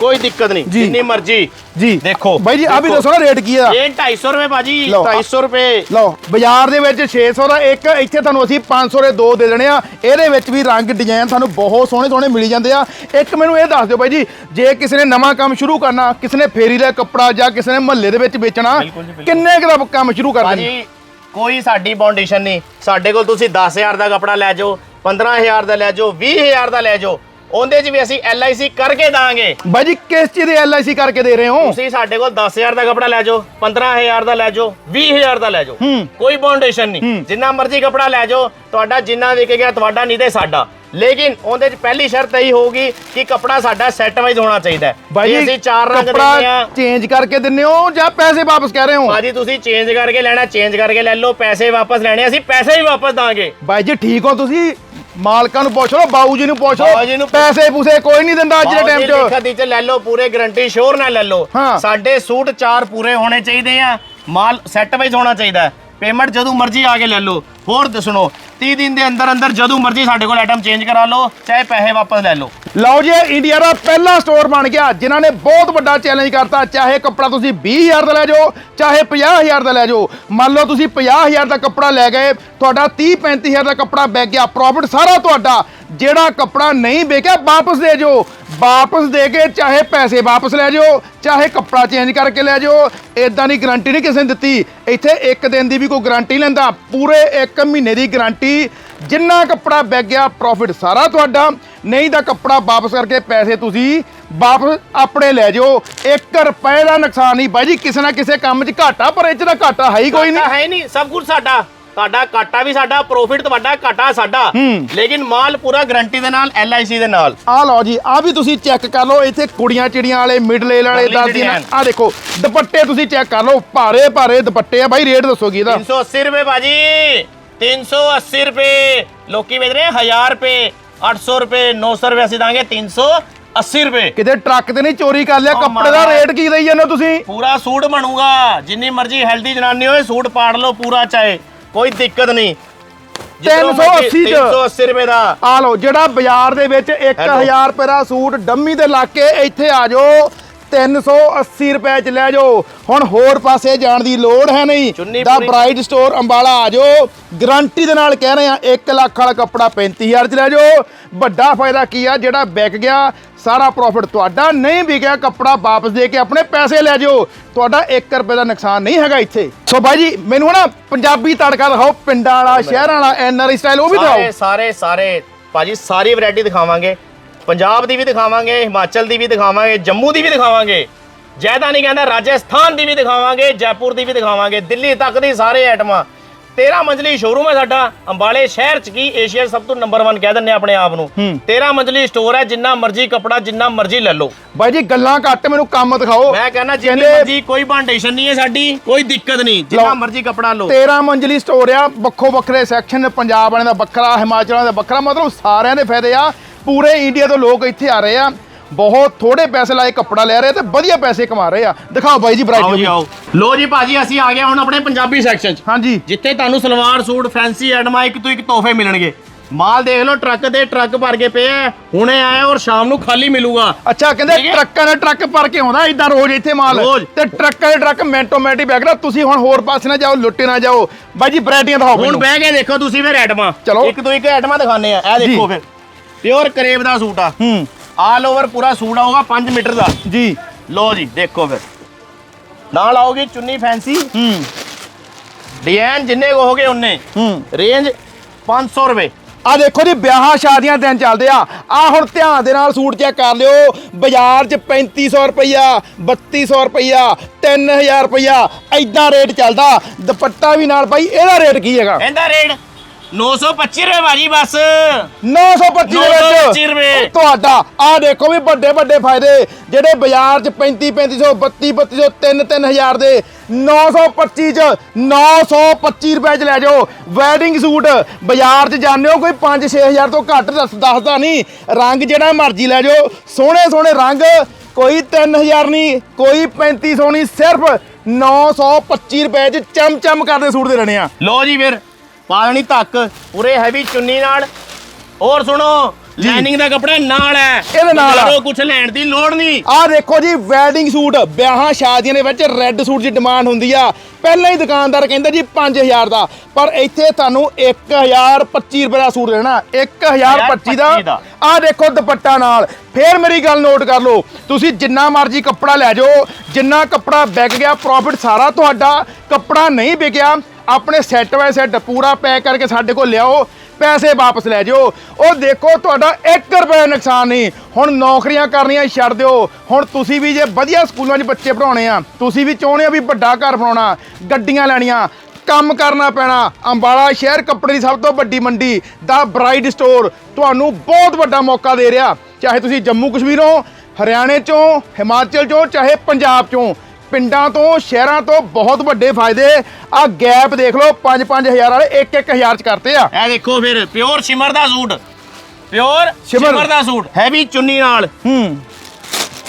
ਕੋਈ ਦਿੱਕਤ ਨਹੀਂ ਜੀ। ਜਿੰਨੀ ਮਰਜ਼ੀ। ਜੀ। ਦੇਖੋ ਬਾਈ ਜੀ ਆ ਵੀ ਦੇਖੋ। ਦੱਸੋ ਨਾ ਰੇਟ ਕੀ ਆ। ਇਹ 250 ਰੁਪਏ ਬਾਜੀ ਲਓ। 250 ਰੁਪਏ। ਲਓ ਬਾਜ਼ਾਰ ਦੇ ਵਿੱਚ 600 ਦਾ ਇੱਕ ਇੱਥੇ ਤੁਹਾਨੂੰ ਅਸੀਂ 500 ਦੇ ਦੋ ਦੇ ਦੇਣੇ ਆ। ਇਹਦੇ ਵਿੱਚ ਵੀ ਰੰਗ ਡਿਜ਼ਾਈਨ ਤੁਹਾਨੂੰ ਬਹੁਤ ਸੋਹਣੇ ਸੋਹਣੇ ਮਿਲੀ ਜਾਂਦੇ ਆ। ਇੱਕ ਮੈਨੂੰ ਇਹ ਦੱਸ ਦਿਓ ਬਾਈ ਜੀ ਜੇ ਕਿਸੇ ਨੇ ਨਵਾਂ ਕੰਮ ਸ਼ੁਰੂ ਕਰਨਾ ਕਿਸੇ ਨੇ ਫੇਰੀ ਦਾ ਕੱਪੜਾ ਜਾਂ ਕਿਸੇ ਨੇ ਮਹੱਲੇ ਦੇ ਵਿੱਚ ਵੇਚਣਾ ਬਿਲਕੁਲ ਜੀ, ਬਿਲਕੁਲ। ਕਿੰਨੇ ਕੁ ਦਾ ਕੰਮ ਸ਼ੁਰੂ ਕਰ ਦੇਣੀ? ਭਾਜੀ ਕੋਈ ਸਾਡੀ ਬਾਉਂਡੇਸ਼ਨ ਨਹੀਂ। ਸਾਡੇ ਕੋਲ ਤੁਸੀਂ 10000 ਦਾ ਕਪੜਾ ਲੈ ਜਾਓ 15000 ਦਾ ਲੈ ਜਾਓ 20000 ਦਾ ਲੈ ਜਾਓ। ਉਹਦੇ 'ਚ ਵੀ ਅਸੀਂ LIC ਕਰਕੇ ਦਾਂਗੇ। ਬਾਈ ਜੀ ਕਿਸ ਚੀਜ਼ ਦੇ LIC ਕਰਕੇ ਦੇ ਰਹੇ ਹੋ? ਤੁਸੀਂ ਸਾਡੇ ਕੋਲ 10000 ਦਾ ਕਪੜਾ ਲੈ ਜਾਓ 15000 ਦਾ ਲੈ ਜਾਓ 20000 ਦਾ ਲੈ ਜਾਓ। ਹੂੰ। ਕੋਈ ਬਾਉਂਡੇਸ਼ਨ ਨਹੀਂ। ਜਿੰਨਾ ਮਰਜ਼ੀ ਕਪੜਾ ਲੈ ਜਾਓ ਤੁਹਾਡਾ ਜਿੰਨਾ ਵਿਕ ਗਿਆ ਤੁਹਾਡਾ ਨਹੀਂ ਤੇ ਸਾਡਾ। ਲੇਕਿਨ ਉਹਦੇ 'ਚ ਪਹਿਲੀ ਸ਼ਰਤ ਇਹੀ ਹੋਊਗੀ ਕਿ ਕਪੜਾ ਸਾਡਾ ਸੈੱਟ ਵਾਈਜ਼ ਹੋਣਾ ਚਾਹੀਦਾ ਹੈ। ਬਾਈ ਜੇ ਜੀ ਅਸੀਂ ਚਾਰ ਰੰਗ ਦਿੰਦੇ ਆ ਚੇਂਜ ਕਰਕੇ ਦਿੰਨੇ ਹੋ ਜਾਂ ਪੈਸੇ ਵਾਪਸ ਕਹਿ ਰਹੇ ਹੋ? ਭਾਜੀ ਤੁਸੀਂ ਚੇਂਜ ਕਰਕੇ ਲੈਣਾ ਚੇਂਜ ਕਰਕੇ ਲੈ ਲਓ ਪੈਸੇ ਵਾਪਸ ਲੈਣੇ ਅਸੀਂ ਪੈਸੇ ਹੀ ਵਾਪਸ ਦਾਂਗੇ। ਬਾਈ ਜੀ ਠੀਕ ਹੋ ਤੁਸੀਂ? ਮਾਲਕਾਂ ਨੂੰ ਪੁੱਛ ਲਓ ਬਾਊ ਜੀ ਨੂੰ ਪੁੱਛ ਬਾਊ ਜੀ ਲਓ ਨੂੰ ਪੁੱਛ- ਪੈਸੇ ਪੂਸੇ ਕੋਈ ਨਹੀਂ ਦਿੰਦਾ ਅੱਜ ਦੇ ਟਾਈਮ 'ਚ। ਲਿਖਤ ਵਿੱਚ ਲੈ ਲਓ ਪੂਰੇ ਗਾਰੰਟੀ ਸ਼ੋਰ ਨਾਲ ਲੈ ਲਓ। ਹਾਂ। ਸਾਡੇ ਸੂਟ ਚਾਰ ਪੂਰੇ ਹੋਣੇ ਚਾਹੀਦੇ ਆ। ਮਾਲ ਸੈੱਟ ਵਾਈਜ਼ ਹੋਣਾ ਚਾਹੀਦਾ। ਪੇਮੈਂਟ ਜਦੋਂ ਮਰਜ਼ੀ ਆ ਕੇ ਲੈ ਲਓ। ਹੋਰ ਦ- ਸੁਣੋ 30 ਦਿਨ ਦੇ ਅੰਦਰ ਅੰਦਰ ਜਦੋਂ ਮਰਜ਼ੀ ਸਾਡੇ ਕੋਲ ਆਈਟਮ ਚੇਂਜ ਕਰਾ ਲਓ ਚਾਹੇ ਪੈਸੇ ਵਾਪਸ ਲੈ ਲਓ। ਲਓ ਜੀ, ਇਹ ਇੰਡੀਆ ਦਾ ਪਹਿਲਾ ਸਟੋਰ ਬਣ ਗਿਆ, ਜਿਨ੍ਹਾਂ ਨੇ ਬਹੁਤ ਵੱਡਾ ਚੈਲੰਜ ਕਰਤਾ। ਚਾਹੇ ਕੱਪੜਾ ਤੁਸੀਂ 20000 ਦਾ ਲੈ ਜਾਓ, ਚਾਹੇ 50000 ਦਾ ਲੈ ਜਾਓ। ਮੰਨ ਲਓ ਤੁਸੀਂ 50000 ਦਾ ਕੱਪੜਾ ਲੈ ਗਏ, ਤੁਹਾਡਾ 30 35000 ਦਾ ਕੱਪੜਾ ਵਿਕ ਗਿਆ ਪ੍ਰੋਫਿਟ ਸਾਰਾ ਤੁਹਾਡਾ। ਜਿਹੜਾ ਕੱਪੜਾ ਨਹੀਂ ਵਿਕਿਆ, ਵਾਪਸ ਦੇ ਜਾਓ। ਵਾਪਸ ਦੇ ਕੇ ਚਾਹੇ ਪੈਸੇ ਵਾਪਸ ਲੈ ਜਾਓ, ਚਾਹੇ ਕੱਪੜਾ ਚੇਂਜ ਕਰਕੇ ਲੈ ਜਾਓ ਇਦਾਂ ਦੀ ਗਾਰੰਟੀ ਨਹੀਂ ਕਿਸੇ ਨੇ ਦਿੱਤੀ। ਇੱਥੇ ਇੱਕ ਦਿਨ ਦੀ ਵੀ ਕੋਈ ਗਾਰੰਟੀ ਲੈਂਦਾ। ਪੂਰੇ 1 ਮਹੀਨੇ ਦੀ ਗਾਰੰਟੀ ਜਿੰਨਾ ਕੱਪੜਾ ਵਿਕ ਗਿਆ ਪ੍ਰੋਫਿਟ ਸਾਰਾ ਤੁਹਾਡਾ। ਨਹੀਂ ਤਾਂ ਕੱਪੜਾ ਵਾਪਸ ਕਰਕੇ ਪੈਸੇ ਤੁਸੀਂ ਵਾਪਸ ਆਪਣੇ ਲੈ ਜਾਓ। 1 ਰੁਪਏ ਦਾ ਨੁਕਸਾਨ ਨਹੀਂ। ਬਾਈ ਜੀ ਕਿਸੇ ਨਾ ਕਿਸੇ ਕੰਮ 'ਚ ਘਾਟਾ ਪਰ ਇਹ 'ਚ ਤਾਂ ਘਾਟਾ ਹੈ ਹੀ ਕੋਈ ਨਹੀਂ। ਹੈ ਨਹੀਂ। ਸਭ ਕੁਝ ਸਾਡਾ। ਤੁਹਾਡਾ ਘਾਟਾ ਵੀ ਸਾਡਾ ਪ੍ਰੋਫਿਟ ਤੁਹਾਡਾ ਘਾਟਾ ਸਾਡਾ। ਲੇਕਿਨ ਮਾਲ ਪੂਰਾ ਗਾਰੰਟੀ ਦੇ ਨਾਲ LIC ਦੇ ਨਾਲ। ਆ ਲਓ ਜੀ ਆ ਵੀ ਤੁਸੀਂ ਚੈੱਕ ਕਰ ਲਓ। ਇੱਥੇ ਕੁੜੀਆਂ ਚਿੜੀਆਂ ਵਾਲੇ ਮਿਡ ਏਜ ਵਾਲੇ ਦਾਦੀਆਂ design। ਆ ਦੇਖੋ ਦੁਪੱਟੇ ਤੁਸੀਂ ਚੈੱਕ ਕਰ ਲਓ। ਭਾਰੇ ਭਾਰੇ ਦੁਪੱਟੇ ਆ। ਬਾਈ ਰੇਟ ਦੱਸੋ ਕੀ ਇਹਦਾ। 380 ਰੁਪਏ ਬਾਜੀ 380 ਰੁਪਏ। ਲੋਕੀ ਵੇਚ ਰਹੇ 1000 ਰੁਪਏ। 800 ਰੁਪਏ 900 ਰੁਪਏ ਅਸੀਂ ਦਾਂਗੇ 380 ਰੁਪਏ। ਕਿਤੇ ਟਰੱਕ ਤੇ ਨਹੀਂ ਚੋਰੀ ਕਰ ਲਿਆ ਕੱਪੜੇ ਦਾ। ਰੇਟ ਕੀ ਦੇਈ ਜਾਂਦੇ ਹੋ ਤੁਸੀਂ? ਪੂਰਾ ਸੂਟ ਬਣੂਗਾ ਜਿੰਨੀ ਮਰਜ਼ੀ ਹੈਲਦੀ ਜਨਾਨੀ ਹੋਏ ਸੂਟ ਪਾੜ ਲਓ ਪੂਰਾ ਚਾਹੇ ਕੋਈ ਦਿੱਕਤ ਨਹੀਂ। ਜਿੱਧਰੋਂ 380 ਮਰਜ਼ੀ, ਚ। 380 ਰੁਪਏ ਦਾ। ਆ ਲਓ ਜਿਹੜਾ ਬਾਜ਼ਾਰ ਦੇ ਵਿੱਚ 1000 ਰੁਪਏ ਦਾ ਸੂਟ ਡੰਮੀ ਤੇ ਲਾ ਕੇ ਇੱਥੇ ਆ ਜਾਓ। 380 ਰੁਪਏ ਚ ਲੈ ਜਾਓ। ਹੁਣ ਹੋਰ ਪਾਸੇ ਜਾਣ ਦੀ ਲੋੜ ਹੈ ਨਹੀਂ। ਦਾ ਬ੍ਰਾਈਟ ਸਟੋਰ ਅੰਬਾਲਾ ਆ ਜਾਓ। ਗਾਰੰਟੀ ਦੇ ਨਾਲ ਕਹਿ ਰਹੇ ਆ 1 ਲੱਖ ਵਾਲਾ ਕੱਪੜਾ 35000 ਚ ਲੈ ਜਾਓ। ਵੱਡਾ ਫਾਇਦਾ ਕੀ ਆ ਜਿਹੜਾ ਵਿਕ ਗਿਆ ਸਾਰਾ ਪ੍ਰੋਫਿਟ ਤੁਹਾਡਾ। ਨਹੀਂ ਵਿਕਿਆ ਕੱਪੜਾ ਵਾਪਸ ਦੇ ਕੇ ਆਪਣੇ ਪੈਸੇ ਲੈ ਜਾਓ। ਤੁਹਾਡਾ 1 ਰੁਪਏ ਦਾ ਨੁਕਸਾਨ ਨਹੀਂ ਹੈਗਾ ਇੱਥੇ। ਸੋ ਬਾਈ ਜੀ ਮੈਨੂੰ ਨਾ ਪੰਜਾਬੀ ਤੜਕਾ ਦਿਖਾਓ ਪਿੰਡਾਂ ਵਾਲਾ ਸ਼ਹਿਰਾਂ ਵਾਲਾ ਐਨਆਰਆਈ ਸਟਾਈਲ ਉਹ ਵੀ ਦਿਖਾਓ। ਸਾਰੇ ਸਾਰੇ ਸਾਰੇ ਭਾਜੀ ਸਾਰੀ ਵੈਰਾਈਟੀ ਦਿਖਾਵਾਂਗੇ। ਪੰਜਾਬ ਦੀ ਵੀ ਦਿਖਾਵਾਂਗੇ ਹਿਮਾਚਲ ਦੀ ਵੀ ਦਿਖਾਵਾਂਗੇ ਜੰਮੂ ਦੀ ਵੀ ਦਿਖਾਵਾਂਗੇ। ਜੈਦਾ ਨਹੀਂ ਕਹਿੰਦਾ ਰਾਜਸਥਾਨ ਦੀ ਵੀ ਦਿਖਾਵਾਂਗੇ ਜੈਪੁਰ ਦੀ ਵੀ ਦਿਖਾਵਾਂਗੇ ਦਿੱਲੀ ਤੱਕ ਦੀ ਸਾਰੇ ਆਈਟਮਾਂ 13 ਮੰਜ਼ਲੀ ਸ਼ੋਰੂਮ ਹੈ ਸਾਡਾ ਅੰਬਾਲੇ ਸ਼ਹਿਰ ਚ ਕੀ ਏਸ਼ੀਆ ਸਭ ਤੋਂ ਨੰਬਰ 1 ਕਹਿ ਦਿੰਨੇ ਆਪਣੇ ਆਪ ਨੂੰ। ਹੂੰ। 13 ਮੰਜ਼ਲੀ ਸਟੋਰ ਹੈ ਜਿੰਨਾ ਮਰਜ਼ੀ ਕਪੜਾ ਜਿੰਨਾ ਮਰਜ਼ੀ ਲੈ ਲਓ। ਬਾਈ ਜੀ ਗੱਲਾਂ ਘੱਟ ਮੈਨੂੰ ਕੰਮ ਦਿਖਾਓ। ਮੈਂ ਕਹਿੰਦਾ ਜਿੰਨੀ ਮਰਜ਼ੀ ਕੋਈ ਬਾਂਡੇਸ਼ਨ ਨਹੀਂ ਹੈ ਸਾਡੀ ਕੋਈ ਦਿੱਕਤ ਨਹੀਂ। ਜਿੰਨਾ। ਮਰਜ਼ੀ ਕਪੜਾ ਲਓ। 13 ਮੰਜ਼ਲੀ ਸਟੋਰ ਆ ਵੱਖੋ ਵੱਖਰੇ ਸੈਕਸ਼ਨ ਪੰਜਾਬ ਵਾਲਿਆਂ ਦਾ ਵੱਖਰਾ ਹਿਮਾਚਲ ਵਾਲਿਆਂ ਦਾ ਵੱਖਰਾ ਮਤਲਬ ਸਾਰਿਆਂ ਦੇ ਫਾਇਦੇ ਆ। ਪੂਰੇ ਇੰਡੀਆ ਤੋਂ ਲੋਕ ਇੱਥੇ ਆ ਰਹੇ ਆ। ਬਹੁਤ ਥੋੜੇ ਪੈਸੇ ਲਾਏ ਕੱਪੜਾ ਲੈ ਰਹੇ ਤੇ ਵਧੀਆ ਪੈਸੇ ਕਮਾ ਰਹੇ ਆ। ਦਿਖਾਓ ਬਾਈ ਜੀ ਆਓ ਜੀ ਵੈਰਾਈਟੀ ਆਓ। ਲੋ ਜੀ ਭਾਜੀ ਅਸੀਂ ਆ ਗਏ ਹੁਣ ਆਪਣੇ ਪੰਜਾਬੀ ਸੈਕਸ਼ਨ 'ਚ। ਹਾਂਜੀ। ਜਿੱਥੇ ਤੁਹਾਨੂੰ ਸਲਵਾਰ ਸੂਟ ਫੈਂਸੀ ਐਡਮਾ ਇੱਕ ਤੋਂ ਇੱਕ ਤੋਹਫੇ ਮਿਲਣਗੇ। ਮਾਲ ਦੇਖ ਲਓ ਟਰੱਕ ਦੇ ਟਰੱਕ ਭਰ ਕੇ ਪਏ ਆ। ਹੁਣੇ ਆਏ ਔਰ ਸ਼ਾਮ ਨੂੰ ਖਾਲੀ ਮਿਲੂਗਾ। ਅੱਛਾ ਕਹਿੰਦੇ ਹੈ। ਟਰੱਕਾਂ ਦੇ ਟਰੱਕ ਭਰ ਕੇ ਆਉਂਦਾ ਇਦਾਂ ਰੋਜ਼ ਇੱਥੇ ਮਾਲ। ਰੋਜ਼। ਤੇ ਟਰੱਕਾਂ ਦੇ ਟਰੱਕ ਮਿੰਟੋ ਮਿੰਟ ਹੀ ਬੈਗ ਤੁਸੀਂ ਹੁਣ ਹੋਰ ਪਾਸੇ ਨਾ ਜਾਓ ਲੁੱਟੇ ਨਾ ਜਾਓ। ਬਾਈ ਜੀ ਵੈਰਾਈਟੀਆਂ ਦਿਖਾਓ ਹੁਣ ਮੈਨੂੰ। ਬਹਿ ਕੇ ਦੇਖੋ ਤੁਸੀਂ ਫਿਰ ਐਟਮਾਂ। ਚਲੋ। ਇੱਕ ਤੋਂ ਇੱਕ ਐਟਮਾਂ ਦਿਖਾਣੇ ਆ। ਇਹ ਜੀ। ਦੇਖੋ ਫਿਰ। ਪਿਓਰ ਕਰੇਬ ਦਾ ਸੂਟ ਆ। ਹੂੰ। ਆਲ ਓਵਰ ਪੂਰਾ ਸੂਟ ਆਊਗਾ 5 ਮੀਟਰ ਦਾ। ਜੀ। ਲੋ ਜੀ ਦੇਖੋ ਫਿਰ। ਨਾਲ ਆਊਗੀ ਚੁੰਨੀ ਫੈਂਸੀ। ਹੂੰ। ਡਿਜ਼ਾਈਨ ਜਿੰਨੇ ਕਹੋਗੇ ਉਨੇ। ਹੂੰ। ਰੇਂਜ 500 ਰੁਪਏ। ਆ ਦੇਖੋ ਜੀ ਵਿਆਹਾਂ ਸ਼ਾਦੀਆਂ ਦਿਨ ਚੱਲਦੇ ਆ। ਆ ਹੁਣ ਧਿਆਨ ਦੇ ਨਾਲ ਸੂਟ ਚੈੱਕ ਕਰ ਲਿਓ। ਬਾਜ਼ਾਰ 'ਚ 3500 ਰੁਪਈਆ 3200 ਰੁਪਈਆ 3000 ਰੁਪਈਆ ਐਦਾਂ ਰੇਟ ਚੱਲਦਾ। ਦੁਪੱਟਾ ਵੀ ਨਾਲ ਬਾਈ ਇਹਦਾ ਰੇਟ ਕੀ ਹੈਗਾ? ਇਹਦਾ ਰੇਟ 925 ਰੁਪਏ ਭਾਜੀ ਬਸ। 925 ਦੇ 925 ਰੁਪਏ। ਵਿੱਚ ਤੁਹਾਡਾ ਆ ਦੇਖੋ ਵੀ ਵੱਡੇ ਵੱਡੇ ਫਾਇਦੇ ਜਿਹੜੇ ਬਾਜ਼ਾਰ 'ਚ 35 3500 32 3200 3 3000 ਦੇ 925 ਚ 925 ਰੁਪਏ ਚ ਲੈ ਜਾਓ। ਵੈਡਿੰਗ ਸੂਟ ਬਾਜ਼ਾਰ 'ਚ ਜਾਂਦੇ ਹੋ ਕੋਈ 5 6000 ਤੋਂ ਘੱਟ ਦੱਸ ਦੱਸਦਾ ਨਹੀਂ। ਰੰਗ ਜਿਹੜਾ ਮਰਜ਼ੀ ਲੈ ਜਾਓ ਸੋਹਣੇ ਸੋਹਣੇ ਰੰਗ ਕੋਈ 3000 ਨਹੀਂ ਕੋਈ 3500 ਨਹੀਂ ਸਿਰਫ 925 ਰੁਪਏ ਚ ਚਮ ਚਮ ਕਰਦੇ ਸੂਟ ਦੇ ਲੈਣੇ ਆ। ਲੋ ਜੀ ਫਿਰ। ਪਾਲਣੀ ਧੱਕ ਪੂਰੇ ਹੈਵੀ ਚੁੰਨੀ ਨਾਲ। ਹੋਰ ਸੁਣੋ। ਲਾਈਨਿੰਗ ਦਾ ਕੱਪੜਾ ਨਾਲ ਹੈ। ਇਹਦੇ ਨਾਲ ਆ। ਕੁਝ ਲੈਣ ਦੀ ਲੋੜ ਨਹੀਂ। ਆਹ ਦੇਖੋ ਜੀ ਵੈਡਿੰਗ ਸੂਟ ਵਿਆਹਾਂ ਸ਼ਾਦੀਆਂ ਦੇ ਵਿੱਚ ਰੈੱਡ ਸੂਟ ਦੀ ਡਿਮਾਂਡ ਹੁੰਦੀ ਆ। ਪਹਿਲਾਂ ਹੀ ਦੁਕਾਨਦਾਰ ਕਹਿੰਦਾ ਜੀ 5000 ਦਾ। ਪਰ ਇੱਥੇ ਤੁਹਾਨੂੰ 1025 ਰੁਪਏ ਦਾ ਸੂਟ ਲੈਣਾ 1025 ਦਾ। 1025 ਦਾ। ਆਹ ਦੇਖੋ ਦੁਪੱਟਾ ਨਾਲ। ਫੇਰ ਮੇਰੀ ਗੱਲ ਨੋਟ ਕਰ ਲਓ। ਤੁਸੀਂ ਜਿੰਨਾ ਮਰਜ਼ੀ ਕੱਪੜਾ ਲੈ ਜਾਓ। ਜਿੰਨਾ ਕੱਪੜਾ ਵਿਕ ਗਿਆ ਪ੍ਰੋਫਿਟ ਸਾਰਾ ਤੁਹਾਡਾ। ਕੱਪੜਾ ਨਹੀਂ ਵਿਕਿਆ। ਆਪਣੇ ਸੈੱਟ ਬਾਏ ਸੈੱਟ ਪੂਰਾ ਪੈਕ ਕਰਕੇ ਸਾਡੇ ਕੋਲ ਲਿਆਓ। ਪੈਸੇ ਵਾਪਸ ਲੈ ਜਾਓ। ਉਹ ਦੇਖੋ, ਤੁਹਾਡਾ 1 ਰੁਪਏ ਨੁਕਸਾਨ ਨਹੀਂ। ਹੁਣ ਨੌਕਰੀਆਂ ਕਰਨੀਆਂ ਛੱਡ ਦਿਓ। ਹੁਣ ਤੁਸੀਂ ਵੀ ਜੇ ਵਧੀਆ ਸਕੂਲਾਂ 'ਚ ਬੱਚੇ ਪੜਾਉਣੇ ਆ, ਤੁਸੀਂ ਵੀ ਚਾਹੁੰਦੇ ਆ ਵੀ ਵੱਡਾ ਘਰ ਬਣਾਉਣਾ, ਗੱਡੀਆਂ ਲੈਣੀਆਂ, ਕੰਮ ਕਰਨਾ ਪੈਣਾ। ਅੰਬਾਲਾ ਸ਼ਹਿਰ ਕੱਪੜੇ ਦੀ ਸਭ ਤੋਂ ਵੱਡੀ ਮੰਡੀ, ਦਾ ਬ੍ਰਾਈਡ ਸਟੋਰ ਤੁਹਾਨੂੰ ਬਹੁਤ ਵੱਡਾ ਮੌਕਾ ਦੇ ਰਿਹਾ। ਚਾਹੇ ਤੁਸੀਂ ਜੰਮੂ ਕਸ਼ਮੀਰੋਂ, ਹਰਿਆਣੇ ਚੋਂ, ਹਿਮਾਚਲ ਚੋਂ, ਚਾਹੇ ਪੰਜਾਬ ਚੋਂ। ਪਿੰਡਾਂ ਤੋਂ ਸ਼ਹਿਰਾਂ ਤੋਂ ਬਹੁਤ ਵੱਡੇ ਫਾਇਦੇ। ਆ ਗੈਪ ਦੇਖ ਲਓ 5-5000 ਵਾਲੇ 1-1000 ਚ ਕਰਤੇ ਆ। ਇਹ ਦੇਖੋ ਫਿਰ ਪਿਓਰ ਸ਼ਿਮਰ ਦਾ ਸੂਟ। Pure shimmer. ਸ਼ਿਮਰ ਦਾ ਸੂਟ ਹੈਵੀ ਚੁੰਨੀ ਨਾਲ। ਹੂੰ।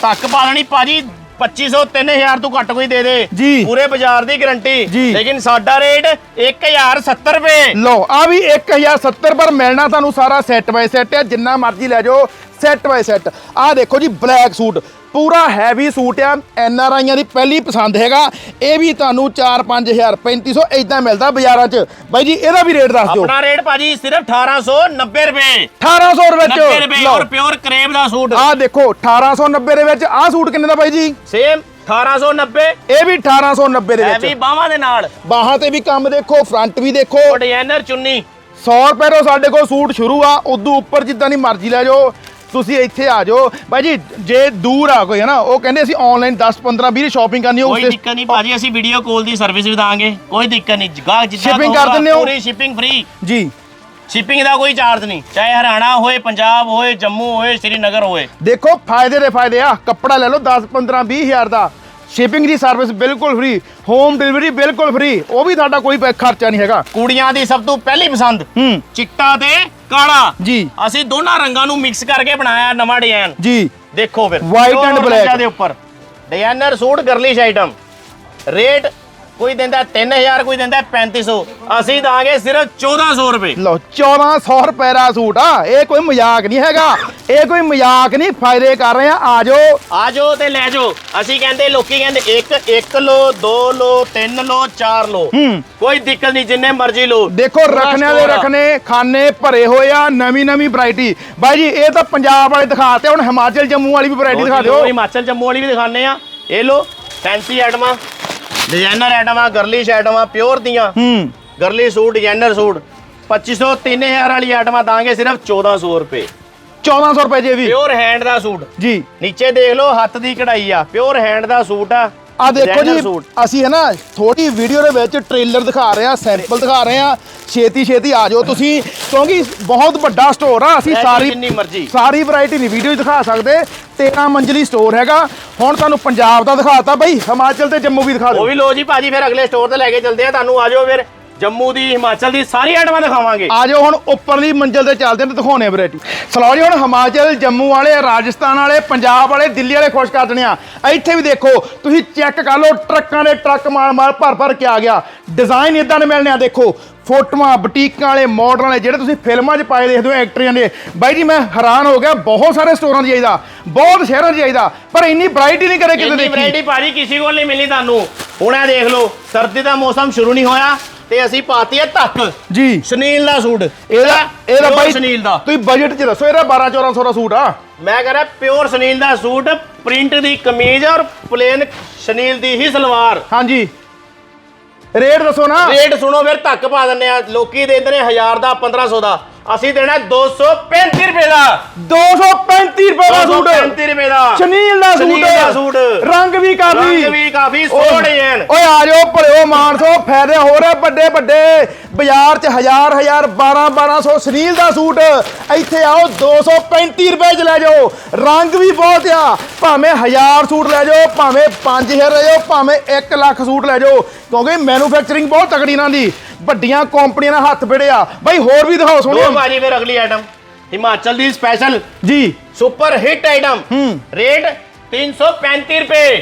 ਧੱਕ ਪਾਲਣੀ ਭਾਜੀ 2500 3000 ਤੋਂ ਘੱਟ ਕੋਈ ਦੇ ਦੇ। ਜੀ। ਪੂਰੇ ਬਾਜ਼ਾਰ ਦੀ ਗਾਰੰਟੀ। ਜੀ। ਲੇਕਿਨ ਸਾਡਾ ਰੇਟ 1070 ਰੁਪਏ। ਲਓ ਆ ਵੀ 1070 ਪਰ ਮਿਲਣਾ ਤੁਹਾਨੂੰ ਸਾਰਾ ਸੈੱਟ ਬਾਈ ਸੈੱਟ ਹੈ ਜਿੰਨਾ ਮਰਜ਼ੀ ਲੈ ਜਾਓ। Set by set. ਆ ਦੇਖੋ ਜੀ ਬਲੈਕ ਸੂਟ। ਪੂਰਾ ਹੈਵੀ ਸੂਟ ਆ। ਐਨ ਆਰ ਆਈਆਂ ਦੀ ਪਹਿਲੀ ਪਸੰਦ ਹੈਗਾ। ਇਹ ਵੀ ਤੁਹਾਨੂੰ 4-5000 3500 ਇਦਾਂ ਮਿਲਦਾ ਬਾਜ਼ਾਰਾਂ 'ਚ। ਬਾਈ ਜੀ ਇਹਦਾ ਵੀ ਰੇਟ ਦੱਸ ਦਿਓ। ਆਪਣਾ ਰੇਟ ਭਾਜੀ ਸਿਰਫ 1890 ਰੁਪਏ 1800 ਰੁਪਏ। 90 ਰੁਪਏ ਚ। ਔਰ ਪਿਓਰ ਕਰੇਬ ਦਾ ਸੂਟ। ਆ ਦੇਖੋ 1890 ਦੇ ਵਿੱਚ ਆ ਸੂਟ ਕਿੰਨੇ ਦਾ ਬਾਈ ਜੀ? ਸੇਮ 1890 ਇਹ ਵੀ 1890 ਦੇ ਵਿੱਚ। ਬਾਹਾਂ ਦੇ ਨਾਲ। ਬਾਹਾਂ ਤੇ ਵੀ ਕੰਮ ਦੇਖੋ ਫਰੰਟ ਵੀ ਦੇਖੋ। ਡਿਜ਼ਾਈਨਰ ਚੁੰਨੀ। 100 ਰੁਪਏ ਤੋਂ ਸਾਡੇ ਕੋਲ ਸੂਟ ਸ਼ੁਰੂ ਆ। ਉਦੋਂ ਉੱਪਰ ਜਿੱਦਾਂ ਦੀ ਮਰਜ਼ੀ ਲੈ ਜਾਓ। ਤੁਸੀਂ ਇੱਥੇ ਆ ਜਾਓ। ਬਾਈ ਜੀ ਜੇ ਦੂਰ ਆ ਕੋਈ ਹੈ ਨਾ ਉਹ ਕਹਿੰਦੇ ਅਸੀਂ ਆਨਲਾਈਨ 10 15 20 ਸ਼ਾਪਿੰਗ ਕਰਨੀ ਕੋਈ ਹੋਊ ਦਿੱਕਤ ਨਹੀਂ ਭਾਜੀ ਅਸੀਂ ਵੀਡੀਓ ਕਾਲ ਦੀ ਸਰਵਿਸ ਵੀ ਦਾਂਗੇ। ਕੋਈ ਦਿੱਕਤ ਨਹੀਂ ਗਾਹਕ ਜਿੱਦਾਂ Shipping ਕਰ ਕਹੂਗਾ, ਦਿੰਦੇ ਹੋ? ਪੂਰੀ ਸ਼ਿਪਿੰਗ ਫ੍ਰੀ ਜੀ। ਸ਼ਿਪਿੰਗ ਦਾ ਕੋਈ ਚਾਰਜ ਨਹੀਂ ਚਾਹੇ ਹਰਿਆਣਾ ਹੋਏ ਪੰਜਾਬ ਹੋਏ ਜੰਮੂ ਹੋਏ ਸ਼੍ਰੀਨਗਰ ਹੋਏ। ਦੇਖੋ ਫਾਇਦੇ ਦੇ ਫਾਇਦੇ ਆ ਕੱਪੜਾ ਲੈ ਲਓ 10 15 20 ਹਜ਼ਾਰ ਦਾ। ਸ਼ਿਪਿੰਗ ਦੀ ਸਰਵਿਸ ਬਿਲਕੁਲ ਫ੍ਰੀ ਹੋਮ ਡਿਲੀਵਰੀ ਬਿਲਕੁਲ ਫ੍ਰੀ ਉਹ ਵੀ ਤੁਹਾਡਾ ਕੋਈ ਪੈ- ਖਰਚਾ ਨਹੀਂ ਹੈਗਾ। ਕੁੜੀਆਂ ਦੀ ਸਭ ਤੋਂ ਪਹਿਲੀ ਪਸੰਦ ਹੂੰ। ਚਿੱਟਾ ਤੇ ਕਾਲਾ। ਜੀ। ਅਸੀਂ ਦੋਨਾਂ ਰੰਗਾਂ ਨੂੰ ਮਿਕਸ ਕਰਕੇ ਬਣਾਇਆ ਨਵਾਂ ਡਿਜ਼ਾਈਨ ਜੀ। ਦੇਖੋ ਫਿਰ White and black। ਦੇ ਉੱਪਰ designer suit girlish item rate ਕੋਈ ਦਿੰਦਾ 3000 ਕੋਈ ਦਿੰਦਾ 3500 ਅਸੀਂ ਦਾਂਗੇ ਸਿਰਫ 1400 ਰੁਪਏ। ਲਓ 1400 ਰੁਪਏ ਦਾ ਸੂਟ ਆ। ਇਹ ਕੋਈ ਮਜ਼ਾਕ ਨਹੀਂ ਹੈਗਾ। ਇਹ ਕੋਈ ਮਜ਼ਾਕ ਨਹੀਂ ਫਾਇਦੇ ਕਰ ਰਹੇ ਆ। ਆ ਜਾਓ। ਆ ਜਾਓ ਤੇ ਲੈ ਜਾਓ। ਅਸੀਂ ਕਹਿੰਦੇ ਲੋਕੀ ਕਹਿੰਦੇ ਇੱਕ ਇੱਕ ਲੋ ਦੋ ਲੋ ਤਿੰਨ ਲੋ ਚਾਰ ਲੋ। ਕੋਈ ਦਿੱਕਤ ਨਹੀਂ ਜਿੰਨੇ ਮਰਜ਼ੀ ਲੋ। ਦੇਖੋ ਪੂਰਾ ਰੱਖਣਿਆਂ ਦੇ। ਰੱਖਣੇ ਖਾਨੇ ਭਰੇ ਹੋਏ ਆ ਨਵੀਂ ਨਵੀਂ ਵੈਰਾਈਟੀ ਬਾਈ ਜੀ ਇਹ ਤਾਂ ਪੰਜਾਬ ਵਾਲੇ ਦਿਖਾਤੇ ਹੁਣ ਹਿਮਾਚਲ ਜੰਮੂ ਵਾਲੀ ਵੀ ਵੈਰਾਈਟੀ ਦਿਖਾ ਦਿਓ। ਹਿਮਾਚਲ ਜੰਮੂ ਵਾਲੀ ਵੀ ਦਿਖਾਣੇ ਆ। ਇਹ ਲੋ ਫੈਂਸੀ ਆਈਟਮਾਂ ਡਿਜ਼ਾਈਨਰ ਆਈਟਮਾਂ ਗਰਲਿਸ਼ ਆਈਟਮਾਂ ਪਿਓਰ ਦੀਆਂ। ਹੂੰ। Girly suit designer suit. 2500 3000 ਵਾਲੀ ਆਈਟਮਾਂ ਦਾਂਗੇ ਸਿਰਫ 1400 ਰੁਪਏ। 1400 ਰੁਪਏ ਜੀ ਵੀ। ਪਿਓਰ ਹੈਂਡ ਦਾ ਸੂਟ। ਜੀ। ਨੀਚੇ ਦੇਖ ਲਓ ਹੱਥ ਦੀ ਕਢਾਈ ਆ। ਪਿਓਰ ਹੈਂਡ ਦਾ ਸੂਟ ਆ ਆ ਦੇਖੋ ਜੀ ਅਸੀਂ ਹੈ ਨਾ ਥੋੜੀ ਵੀਡੀਓ ਦੇ ਵਿੱਚ ਟ੍ਰੇਲਰ ਦਿਖਾ ਰਹੇ ਆ ਸੈਂਪਲ ਦਿਖਾ ਰਹੇ ਆ ਛੇਤੀ ਛੇਤੀ ਆ ਜਾਓ ਤੁਸੀਂ ਕਿਉਂਕਿ ਬਹੁਤ ਵੱਡਾ ਸਟੋਰ ਆ ਅਸੀਂ ਸਾਰੀ ਜਿੰਨੀ ਮਰਜ਼ੀ। ਸਾਰੀ ਵੈਰਾਈਟੀ ਨਹੀਂ ਵੀਡੀਓ ਦਿਖਾ ਸਕਦੇ। 13 ਮੰਜ਼ਲੀ ਸਟੋਰ ਹੈਗਾ। ਹੁਣ ਤੁਹਾਨੂੰ ਪੰਜਾਬ ਦਾ ਦਿਖਾਤਾ ਬਈ ਹਿਮਾਚਲ ਤੇ ਜੰਮੂ ਵੀ ਦਿਖਾ ਉਹ ਦਿਓ ਵੀ ਲੋ ਜੀ ਭਾਜੀ ਫਿਰ ਅਗਲੇ ਸਟੋਰ ਤੇ ਲੈ ਕੇ ਚੱਲਦੇ ਆ। ਤੁਹਾਨੂੰ ਆ ਜਾਓ ਫਿਰ ਜੰਮੂ ਦੀ ਹਿਮਾਚਲ ਦੀ ਸਾਰੀ ਆਈਟਮਾਂ ਦਿਖਾਵਾਂਗੇ। ਆ ਜਾਓ ਹੁਣ ਉੱਪਰਲੀ ਮੰਜ਼ਲ ਤੇ ਚੱਲਦੇ ਨੇ ਦਿਖਾਉਣੇ ਵੈਰਾਈਟੀ ਸਲੋ ਜੀ ਹੁਣ ਹਿਮਾਚਲ ਜੰਮੂ ਵਾਲੇ ਰਾਜਸਥਾਨ ਵਾਲੇ ਪੰਜਾਬ ਵਾਲੇ ਦਿੱਲੀ ਵਾਲੇ ਖੁਸ਼ ਕਰ ਦੇਣੇ ਆ। ਇੱਥੇ ਵੀ ਦੇਖੋ ਤੁਸੀਂ ਚੈੱਕ ਕਰ ਲਓ ਟਰੱਕਾਂ ਦੇ ਟਰੱਕ ਮਾਲ ਮਾਲ ਭਰ ਭਰ ਕੇ ਆ ਗਿਆ। ਡਿਜ਼ਾਈਨ ਇਦਾਂ ਦੇ ਮਿਲਣੇ ਆ ਦੇਖੋ। ਫੋਟੋਆਂ ਬੁਟੀਕਾਂ ਵਾਲੇ ਮਾਡਲ ਵਾਲੇ ਜਿਹੜੇ ਤੁਸੀਂ ਫਿਲਮਾਂ 'ਚ ਪਾਏ ਦੇਖਦੇ ਹੋ ਐਕਟਰੀਆਂ ਦੇ। ਬਾਈ ਜੀ ਮੈਂ ਹੈਰਾਨ ਹੋ ਗਿਆ ਬਹੁਤ ਸਾਰੇ ਸਟੋਰਾਂ 'ਚ ਜਾਈਦਾ ਬਹੁਤ ਸ਼ਹਿਰਾਂ 'ਚ ਜਾਈਦਾ ਪਰ ਇੰਨੀ ਵੈਰਾਈਟੀ ਨਹੀਂ ਕਰੇ ਕਿਤੇ ਇੰਨੀ ਦੇਖੀ। ਵੈਰਾਈਟੀ ਭਾਜੀ ਕਿਸੇ ਕੋਲ ਨਹੀਂ ਮਿਲਣੀ ਤੁਹਾਨੂੰ। ਹੁਣ ਇਹ ਦੇਖ ਲਓ ਸਰਦੀ ਦਾ ਮੌਸਮ ਸ਼ੁਰੂ ਨਹੀਂ ਹੋਇਆ ਤੇ ਅਸੀਂ ਪਾਤੀ ਹੈ ਧੱਕ। ਜੀ। ਸੁਨੀਲ ਦਾ ਸੂਟ। ਇਹਦਾ ਇਹਦਾ Pure ਬਾਈ ਸੁਨੀਲ ਦਾ। ਤੁਸੀਂ ਬਜਟ 'ਚ ਦੱਸੋ ਇਹਦਾ 12 1400 ਦਾ ਸੂਟ ਆ। ਮੈਂ ਕਹ ਰਿਹਾ ਪਿਓਰ ਸੁਨੀਲ ਦਾ ਸੂਟ ਪ੍ਰਿੰਟ ਦੀ ਕਮੀਜ਼ ਔਰ ਪਲੇਨ ਸੁਨੀਲ ਦੀ ਹੀ ਸਲਵਾਰ। ਹਾਂਜੀ। ਰੇਟ ਦੱਸੋ ਨਾ। ਰੇਟ ਸੁਣੋ ਫਿਰ ਧੱਕ ਪਾ ਦਿੰਨੇ ਆ। ਲੋਕੀ ਦੇ ਦਿੰਦੇ ਨੇ 1000 ਦਾ 1500 ਦਾ। ਅਸੀਂ ਦੇਣਾ 235 ਰੁਪਏ ਦਾ। 235 ਰੁਪਏ ਦਾ ਸੂਟ। 235 ਰੁਪਏ ਦਾ। ਸ਼ਨੀਲ ਦਾ ਸੂਟ। ਦਾ ਸੂਟ। ਰੰਗ ਵੀ ਕਾਫੀ। ਰੰਗ ਵੀ ਕਾਫੀ ਸੋਹਣੇ ਐਨ। ਓਏ ਆ ਜਾਓ ਭਰਿਓ ਮਾਨਸੋ। ਫਾਇਦੇ ਹੋ ਰਹੇ ਵੱਡੇ ਵੱਡੇ ਬਾਜ਼ਾਰ 'ਚ ਹਜ਼ਾਰ ਹਜ਼ਾਰ 12 1200 ਸ਼ਨੀਲ ਦਾ ਸੂਟ। ਇੱਥੇ ਆਓ 235 ਰੁਪਏ 'ਚ ਲੈ ਜਾਓ। ਰੰਗ ਵੀ ਬਹੁਤ ਆ। ਭਾਵੇਂ ਹਜ਼ਾਰ ਸੂਟ ਲੈ ਜਾਓ ਭਾਵੇਂ 5000 ਲੈ ਜਾਓ ਭਾਵੇਂ 1 ਲੱਖ ਸੂਟ ਲੈ ਜਾਓ। ਕਿਉਂਕਿ ਮੈਨੂਫੈਕਚਰਿੰਗ ਬਹੁਤ ਤਕੜੀ ਇਹਨਾਂ ਦੀ। ਵੱਡੀਆਂ ਕੰਪਨੀਆਂ ਨਾਲ ਹੱਥ ਫੜਿਆ ਬਾਈ ਹੋਰ ਵੀ ਦਿਖਾਓ ਲੋ ਸੋਹਣੇ ਭਾਜੀ ਫਿਰ ਅਗਲੀ ਆਈਟਮ ਹਿਮਾਚਲ ਦੀ ਸਪੈਸ਼ਲ ਜੀ। ਸੁਪਰ ਹਿੱਟ ਆਈਟਮ ਹੂੰ। ਰੇਟ 335 ਰੁਪਏ।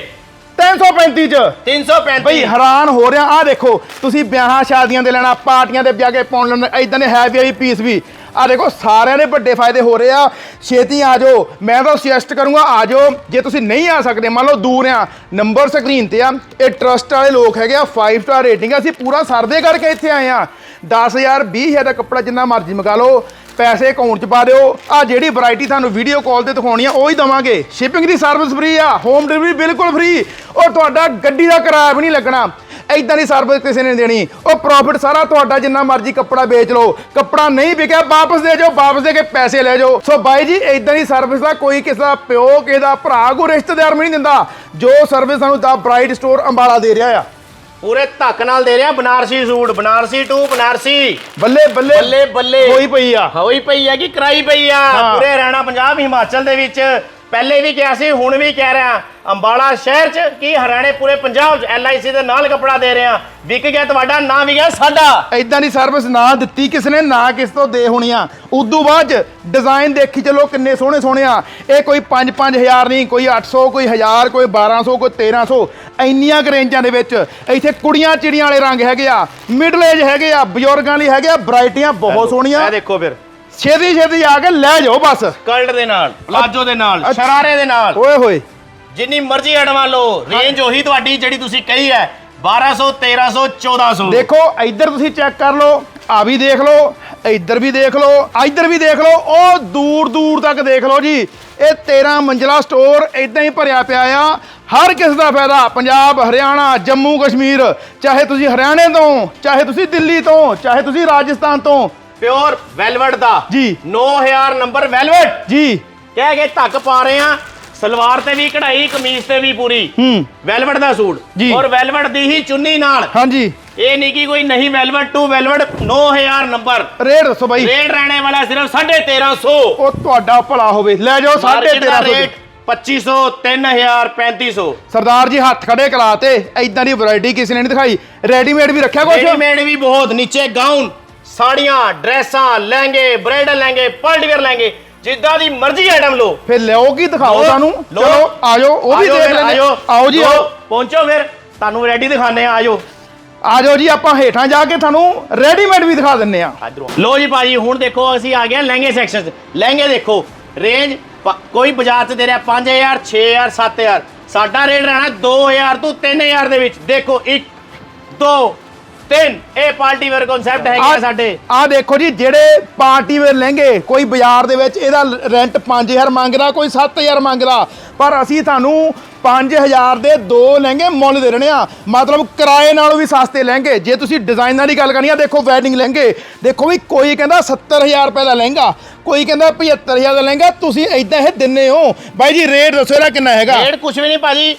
335 'ਚ। 335 ਬਈ ਹੈਰਾਨ ਹੋ ਰਿਹਾ ਆ ਦੇਖੋ ਤੁਸੀਂ ਵਿਆਹਾਂ ਸ਼ਾਦੀਆਂ ਦੇ ਲੈਣਾ ਪਾਰਟੀਆਂ ਦੇ ਜਾ ਕੇ ਪਾਉਣ ਲੈਣਾ ਇਦਾਂ ਦੇ ਹੈਵੀ ਹੈਵੀ ਪੀਸ ਵੀ ਆ ਦੇਖੋ ਸਾਰਿਆਂ ਦੇ ਵੱਡੇ ਫਾਇਦੇ ਹੋ ਰਹੇ ਆ। ਛੇਤੀ ਆ ਜਾਓ ਮੈਂ ਤਾਂ ਸੁਜੈਸਟ ਕਰੂੰਗਾ ਆ ਜਾਓ। ਜੇ ਤੁਸੀਂ ਨਹੀਂ ਆ ਸਕਦੇ ਮੰਨ ਲਓ ਦੂਰ ਆ ਨੰਬਰ ਸਕਰੀਨ ਤੇ ਆ ਇਹ ਟਰਸਟ ਵਾਲੇ ਲੋਕ ਹੈਗੇ ਆ 5 ਸਟਾਰ ਰੇਟਿੰਗ ਅਸੀਂ ਪੂਰਾ ਸਰਦੇ ਕਰਕੇ ਇੱਥੇ ਆਏ ਆ। 10000 20000 ਦਾ ਕੱਪੜਾ ਜਿੰਨਾ ਮਰਜ਼ੀ ਮੰਗਾ ਲਓ। ਪੈਸੇ ਅਕਾਊਂਟ 'ਚ ਪਾ ਦਿਓ। ਆ ਜਿਹੜੀ ਵੈਰਾਈਟੀ ਤੁਹਾਨੂੰ ਵੀਡੀਓ ਕਾਲ ਤੇ ਦਿਖਾਉਣੀ ਆ, ਉਹ ਹੀ ਦਵਾਂਗੇ। ਸ਼ਿਪਿੰਗ ਦੀ ਸਰਵਿਸ ਫ੍ਰੀ ਆ ਹੋਮ ਡਿਲੀਵਰੀ ਬਿਲਕੁਲ ਫ੍ਰੀ ਔਰ ਤੁਹਾਡਾ ਗੱਡੀ ਦਾ ਕਿਰਾਇਆ ਵੀ ਨਹੀਂ ਲੱਗਣਾ। ਐਦਾਂ ਦੀ ਸਰਵਿਸ ਕਿਸੇ ਨੇ ਦੇਣੀ। ਉਹ ਪ੍ਰੋਫਿਟ ਸਾਰਾ ਤੁਹਾਡਾ ਜਿੰਨਾ ਮਰਜ਼ੀ ਕੱਪੜਾ ਵੇਚ ਲਓ। ਕੱਪੜਾ ਨਹੀਂ ਵਿਕਿਆ, ਵਾਪਸ ਦੇ ਜਾਓ, ਵਾਪਸ ਦੇ ਕੇ ਪੈਸੇ ਲੈ ਜਾਓ। ਸੋ ਬਾਈ ਜੀ ਐਦਾਂ ਦੀ ਸਰਵਿਸ ਦਾ ਕੋਈ ਕਿਸੇ ਦਾ ਪਿਓ, ਕਿਸੇ ਦਾ ਭਰਾ, ਕੋਈ ਰਿਸ਼ਤੇਦਾਰ ਵੀ ਨਹੀਂ ਦਿੰਦਾ। ਜੋ ਸਰਵਿਸ ਸਾਨੂੰ ਦਾ ਬ੍ਰਾਈਟ ਸਟੋਰ ਅੰਬਾਲਾ ਦੇ ਰਿਹਾ ਆ। ਪੂਰੇ ਧੱਕ ਨਾਲ ਦੇ ਰਿਹਾ ਬਨਾਰਸੀ ਸੂਟ ਬਨਾਰਸੀ ਟੂ ਬਨਾਰਸੀ। ਬੱਲੇ ਬੱਲੇ। ਬੱਲੇ ਬੱਲੇ। ਹੋਈ ਪਈ ਆ। ਹੋਈ ਪਈ ਹੈ ਕਿ ਕਰਾਈ ਪਈ ਆ। ਪੂਰੇ ਹਰਿਆਣਾ ਪੰਜਾਬ ਹਿਮਾਚਲ ਦੇ ਵਿੱਚ। ਪਹਿਲੇ ਵੀ ਕਿਹਾ ਸੀ ਹੁਣ ਵੀ ਕਹਿ ਰਿਹਾ। ਅੰਬਾਲਾ ਸ਼ਹਿਰ 'ਚ ਕੀ ਹਰਿਆਣੇ ਪੂਰੇ ਪੰਜਾਬ 'ਚ LIC ਦੇ ਨਾਲ ਕੱਪੜਾ ਦੇ ਰਹੇ। ਵਿਕ ਗਿਆ ਤੁਹਾਡਾ ਨਾ ਗਿਆ ਸਾਡਾ। ਐਦਾਂ ਦੀ ਸਰਵਿਸ ਨਾ ਦਿੱਤੀ ਕਿਸ ਨੇ ਨਾ ਕਿਸ ਤੋਂ ਦੇ ਹੋਣੀ ਆ। ਉਦੋਂ ਬਾਅਦ ਡਿਜ਼ਾਈਨ ਦੇਖੀ ਚਲੋ ਕਿੰਨੇ ਸੋਹਣੇ ਸੋਹਣੇ ਆ। ਇਹ ਕੋਈ 5-5000 ਨਹੀਂ ਕੋਈ 800 ਕੋਈ 1000 ਕੋਈ 1200 ਕੋਈ 1300 ਇੰਨੀਆਂ ਰੇਂਜਾਂ ਦੇ ਵਿੱਚ ਇੱਥੇ ਕੁੜੀਆਂ ਚਿੜੀਆਂ ਵਾਲੇ ਰੰਗ ਹੈਗੇ ਆ। ਮਿਡਲ ਏਜ ਹੈਗੇ ਆ ਬਜ਼ੁਰਗਾਂ ਲਈ ਹੈਗੇ ਆ ਵੈਰਾਈਟੀਆਂ ਬਹੁਤ ਸੋਹਣੀਆਂ। ਇਹ ਦੇਖੋ ਫਿਰ। ਛੇਤੀ ਛੇਤੀ ਆ ਕੇ ਲੈ ਜਾਓ ਬਸ। ਸਕਰਟ ਦੇ ਨਾਲ ਪਲਾਜੋ ਦੇ ਨਾਲ। ਸ਼ਰਾਰੇ ਦੇ ਨਾਲ। ਓਏ ਹੋਏ। ਜਿੰਨੀ ਮਰਜ਼ੀ ਐਡਵਾਂ ਲਓ ਰੇਂਜ ਉਹੀ ਤੁਹਾਡੀ ਜਿਹੜੀ ਤੁਸੀਂ ਕਹੀ ਹੈ 1200 1300 1400 ਦੇਖੋ ਇੱਧਰ ਤੁਸੀਂ ਚੈੱਕ ਕਰ ਲਓ ਆ ਵੀ ਦੇਖ ਲਓ ਇੱਧਰ ਵੀ ਦੇਖ ਲਓ ਇੱਧਰ ਵੀ ਦੇਖ ਲਓ ਉਹ ਦੂਰ ਦੂਰ ਤੱਕ ਦੇਖ ਲਓ ਜੀ। ਇਹ 13 ਮੰਜ਼ਲਾ ਸਟੋਰ ਇਦਾਂ ਹੀ ਭਰਿਆ ਪਿਆ ਆ। ਹਰ ਕਿਸ ਦਾ ਫਾਇਦਾ ਪੰਜਾਬ ਹਰਿਆਣਾ ਜੰਮੂ ਕਸ਼ਮੀਰ ਚਾਹੇ ਤੁਸੀਂ ਹਰਿਆਣੇ ਤੋਂ ਚਾਹੇ ਤੁਸੀਂ ਦਿੱਲੀ ਤੋਂ ਚਾਹੇ ਤੁਸੀਂ ਰਾਜਸਥਾਨ ਤੋਂ। ਪਿਓਰ ਵੈਲਵਟ ਦਾ। ਜੀ। 9000 ਨੰਬਰ ਵੈਲਵਟ। ਜੀ। ਕਹਿ ਕੇ ਧੱਕ ਪਾ ਰਹੇ ਆ ਸਲਵਾਰ ਤੇ ਵੀ ਕਢਾਈ ਕਮੀਜ਼ ਤੇ ਵੀ ਪੂਰੀ। ਹੂੰ। ਵੈਲਵਟ ਦਾ ਸੂਟ। ਜੀ। ਔਰ ਵੈਲਵਟ ਦੀ ਹੀ ਚੁੰਨੀ ਨਾਲ। ਹਾਂਜੀ। ਇਹ ਨਹੀਂ ਕਿ ਕੋਈ ਨਹੀਂ velvet to velvet 9000 number. Rate ਦੱਸੋ ਬਾਈ। ਰੇਟ ਰਹਿਣੇ ਵਾਲਾ ਸਿਰਫ 1350 ਉਹ ਤੁਹਾਡਾ ਭਲਾ ਹੋਵੇ। ਲੈ ਜਾਓ ਮਾਰਕੀਟ ਦਾ 1350 ਰੇਟ 2500 3000 3500 ਸਰਦਾਰ ਜੀ ਹੱਥ ਖੜੇ ਕਰਾਤੇ। ਇਦਾਂ ਦੀ ਵੈਰਾਈਟੀ ਕਿਸੇ ਨੇ ਨਹੀਂ ਦਿਖਾਈ। ਰੈਡੀਮੇਡ ਵੀ ਰੱਖਿਆ ਕੁਛ? ਰੈਡੀਮੇਡ ਵੀ ਬਹੁਤ ਨੀਚੇ ਗਾਊਨ ਸਾੜੀਆਂ ਡਰੈਸਾਂ ਲਹਿੰਗੇ ਬ੍ਰਾਈਡਲ ਲਹਿੰਗੇ ਪਲਟੀਵੇਅਰ ਲਹਿੰਗੇ ਜਿੱਦਾਂ ਦੀ ਮਰਜ਼ੀ ਆਈਟਮ ਲਓ। ਫਿਰ ਲਿਓ ਕੀ ਦਿਖਾਓ ਸਾਨੂੰ। ਲਓ। ਚਲੋ ਆਜੋ ਉਹ ਵੀ ਆਜੋ ਦੇਖ ਫਿਰ, ਆਜੋ। ਆਓ ਜੀ ਆਓ। ਪਹੁੰਚੋ ਫਿਰ। ਤੁਹਾਨੂੰ ਰੈਡੀ ਦਿਖਾਣੇ ਆ ਆਜੋ। ਆਜੋ ਜੀ ਆਪਾਂ ਹੇਠਾਂ ਜਾ ਕੇ ਤੁਹਾਨੂੰ ਰੈਡੀਮੇਡ ਵੀ ਦਿਖਾ ਦਿੰਨੇ ਆ ਲੋ ਜੀ ਭਾਜੀ ਹੁਣ ਦੇਖੋ ਅਸੀਂ ਆ ਗਏ ਹਾਂ ਲਹਿੰਗੇ ਸੈਕਸ਼ਨ 'ਚ। ਲਹਿੰਗੇ ਦੇਖੋ ਰੇਂਜ ਕੋਈ ਬਾਜ਼ਾਰ 'ਚ ਦੇ ਰਿਹਾ 5000 6000 7000 ਸਾਡਾ ਰੇਟ ਰਹਿਣਾ 2000 ਤੋਂ 3000 ਦੇ ਵਿੱਚ। ਦੇਖੋ 1 2 3 ਇਹ ਪਾਰਟੀ ਵੇਅਰ ਕਨਸੈਪਟ ਹੈਗੇ ਸਾਡੇ। ਆ ਦੇਖੋ ਜੀ ਜਿਹੜੇ ਪਾਰਟੀ ਵੇਅਰ ਲਹਿੰਗੇ ਕੋਈ ਬਾਜ਼ਾਰ ਦੇ ਵਿੱਚ ਇਹਦਾ ਰੈਂਟ 5000 ਮੰਗਦਾ ਕੋਈ 7000 ਮੰਗਦਾ ਪਰ ਅਸੀਂ ਤੁਹਾਨੂੰ 5000 ਦੇ ਦੋ ਲਹਿੰਗੇ ਮੁੱਲ ਦੇ ਰਹੇ ਆ। ਮਤਲਬ ਕਿਰਾਏ ਨਾਲੋਂ ਵੀ ਸਸਤੇ ਲਹਿੰਗੇ। ਜੇ ਤੁਸੀਂ ਡਿਜ਼ਾਈਨਾਂ ਦੀ ਗੱਲ ਕਰਨੀ ਆ ਦੇਖੋ ਵੈਡਿੰਗ ਲਹਿੰਗੇ। ਦੇਖੋ ਵੀ ਕੋਈ ਕਹਿੰਦਾ 70000 ਰੁਪਏ ਦਾ ਲਹਿੰਗਾ ਕੋਈ ਕਹਿੰਦਾ 75000 ਦਾ ਲਹਿੰਗਾ ਤੁਸੀਂ ਐਦਾਂ ਇਹ ਦਿੰਨੇ ਹੋ। ਬਾਈ ਜੀ ਰੇਟ ਦੱਸੋ ਇਹਦਾ ਕਿੰਨਾ ਹੈਗਾ? ਰੇਟ ਕੁਝ ਵੀ ਨਹੀਂ ਭਾਜੀ।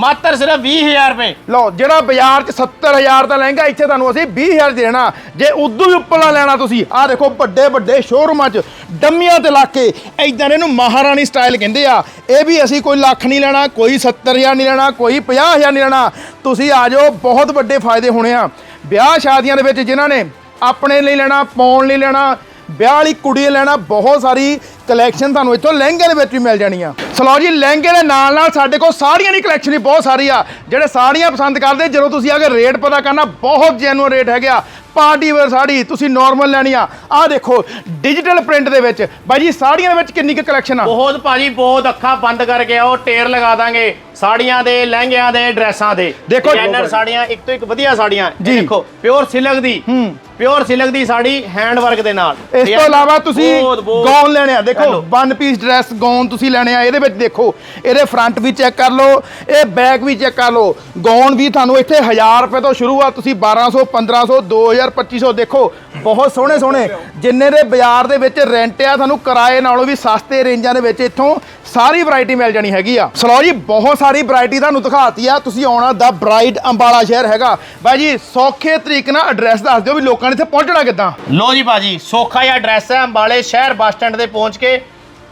ਮਾਤਰ ਸਿਰਫ 20000 ਰੁਪਏ। ਲਓ, ਜਿਹੜਾ ਬਾਜ਼ਾਰ 'ਚ 70000 ਦਾ ਲਹਿੰਗਾ, ਇੱਥੇ ਤੁਹਾਨੂੰ ਅਸੀਂ 20000 'ਚ ਦੇਣਾ। ਜੇ ਉਦੋਂ ਵੀ ਉੱਪਰਲਾ ਲੈਣਾ ਤੁਸੀਂ, ਆਹ ਦੇਖੋ ਵੱਡੇ ਵੱਡੇ ਸ਼ੋਰੂਮਾਂ 'ਚ, ਡੰਮੀਆਂ ਤੇ ਲਾ ਕੇ ਐਦਾਂ ਦੇ ਇਹਨੂੰ ਮਹਾਰਾਣੀ ਸਟਾਈਲ ਕਹਿੰਦੇ ਆ। ਇਹ ਵੀ ਅਸੀਂ ਕੋਈ ਲੱਖ ਨਹੀਂ ਲੈਣਾ, ਕੋਈ 70000 ਨਹੀਂ ਲੈਣਾ, ਕੋਈ 50000 ਨਹੀਂ ਲੈਣਾ। ਤੁਸੀਂ ਆ ਜਾਓ, ਬਹੁਤ ਵੱਡੇ ਫਾਇਦੇ ਹੋਣੇ ਆ। ਵਿਆਹ ਸ਼ਾਦੀਆਂ ਦੇ ਵਿੱਚ ਜਿਨ੍ਹਾਂ ਨੇ ਆਪਣੇ ਲਈ ਲੈਣਾ, ਪਾਉਣ ਲਈ ਲੈਣਾ ਵਿਆਹ ਵਾਲੀ ਕੁੜੀ ਲੈਣਾ ਬਹੁਤ ਸਾਰੀ ਕਲੈਕਸ਼ਨ ਤੁਹਾਨੂੰ ਇੱਥੋਂ ਲਹਿੰਗੇ ਦੇ ਵਿੱਚ ਵੀ ਮਿਲ ਜਾਣੀ ਆ ਸਲੋ ਜੀ, ਲਹਿੰਗੇ ਦੇ ਨਾਲ ਨਾਲ ਸਾਡੇ ਕੋਲ ਸਾੜੀਆਂ ਦੀ ਕਲੈਕਸ਼ਨ ਵੀ ਬਹੁਤ ਸਾਰੀ ਆ। ਜਿਹੜੇ ਸਾੜੀਆਂ ਪਸੰਦ ਕਰਦੇ, ਜਦੋਂ ਤੁਸੀਂ ਆ ਕੇ ਰੇਟ ਪਤਾ ਕਰਨਾ, ਬਹੁਤ ਜੈਨੂਅਨ ਰੇਟ ਹੈਗੇ ਆ। ਪਾਰਟੀ ਵੇਅਰ ਸਾੜੀ ਤੁਸੀਂ ਨਾਰਮਲ ਲੈਣੀ ਆ। ਆਹ ਦੇਖੋ ਡਿਜੀਟਲ ਪ੍ਰਿੰਟ ਦੇ ਵਿੱਚ। ਬਾਈ ਜੀ, ਸਾੜੀਆਂ ਦੇ ਵਿੱਚ ਕਿੰਨੀ ਕੁ ਕਲੈਕਸ਼ਨ ਆ? ਬਹੁਤ ਭਾਜੀ, ਬਹੁਤ ਅੱਖਾਂ ਬੰਦ ਕਰਕੇ ਆਓ ਟੇਰ ਲਗਾ ਦਾਂਗੇ। ਸਾੜੀਆਂ ਦੇ ਲਹਿੰਗਿਆਂ ਦੇ ਡਰੈਸਾਂ ਦੇ। ਦੇਖੋ- ਡਿਜ਼ਾਈਨਰ ਸਾੜੀਆਂ ਇੱਕ ਤੋਂ ਇੱਕ ਵਧੀਆ ਸਾੜੀਆਂ। ਦੇਖੋ ਪਿਓਰ ਸਿਲਕ ਦੀ ਹੂੰ। ਪਿਓਰ ਸਿਲਕ ਦੀ ਸਾੜੀ ਹੈਂਡ ਵਰਕ ਦੇ ਨਾਲ। ਇਸ ਤੋਂ ਇਲਾਵਾ ਤੁਸੀਂ ਗੌਨ ਲੈਣੇ ਆ। ਦੇਖੋ। ਵਨ ਪੀਸ ਡਰੈਸ ਗੌਨ ਤੁਸੀਂ ਲੈਣੇ ਆ ਇਹਦੇ ਵਿੱਚ ਦੇਖੋ ਇਹਦੇ ਫਰੰਟ ਵੀ ਚੈੱਕ ਕਰ ਲਓ ਇਹ ਬੈਕ ਵੀ ਚੈੱਕ ਕਰ ਲਓ। ਗੌਨ ਵੀ ਤੁਹਾਨੂੰ ਇੱਥੇ 1000 ਰੁਪਏ ਤੋਂ ਸ਼ੁਰੂ ਆ। ਤੁਸੀਂ 1200 1500 2000 2500 ਦੇਖੋ ਬਹੁਤ ਸੋਹਣੇ ਸੋਹਣੇ। ਜਿੰਨੇ ਦੇ ਬਾਜ਼ਾਰ ਦੇ ਵਿੱਚ ਰੈਂਟ ਆ ਤੁਹਾਨੂੰ ਕਿਰਾਏ ਨਾਲੋਂ ਵੀ ਸਸਤੇ ਰੇਂਜਾਂ ਦੇ ਵਿੱਚ ਇੱਥੋਂ ਸਾਰੀ ਵੈਰਾਈਟੀ ਮਿਲ ਜਾਣੀ ਹੈਗੀ ਆ। ਸਲੋ ਜੀ ਬਹੁਤ ਸਾਰੀ ਵੈਰਾਈਟੀ ਤੁਹਾਨੂੰ ਦਿਖਾਤੀ ਆ। ਤੁਸੀਂ ਆਉਣਾ ਦਾ ਬ੍ਰਾਈਟ ਅੰਬਾਲਾ ਸ਼ਹਿਰ ਹੈਗਾ। ਬਾਈ ਜੀ, ਸੌਖੇ ਤਰੀਕੇ ਨਾਲ ਐਡਰੈਸ ਦੱਸ ਦਿਓ ਵੀ ਲੋਕਾਂ ਨੇ ਇੱਥੇ ਪਹੁੰਚਣਾ ਕਿੱਦਾਂ। ਲੋ ਜੀ ਭਾਜੀ, ਸੌਖਾ ਜਿਹਾ ਐਡਰੈਸ ਹੈ ਅੰਬਾਲੇ ਸ਼ਹਿਰ ਬੱਸ ਸਟੈਂਡ ਤੇ ਪਹੁੰਚ ਕੇ।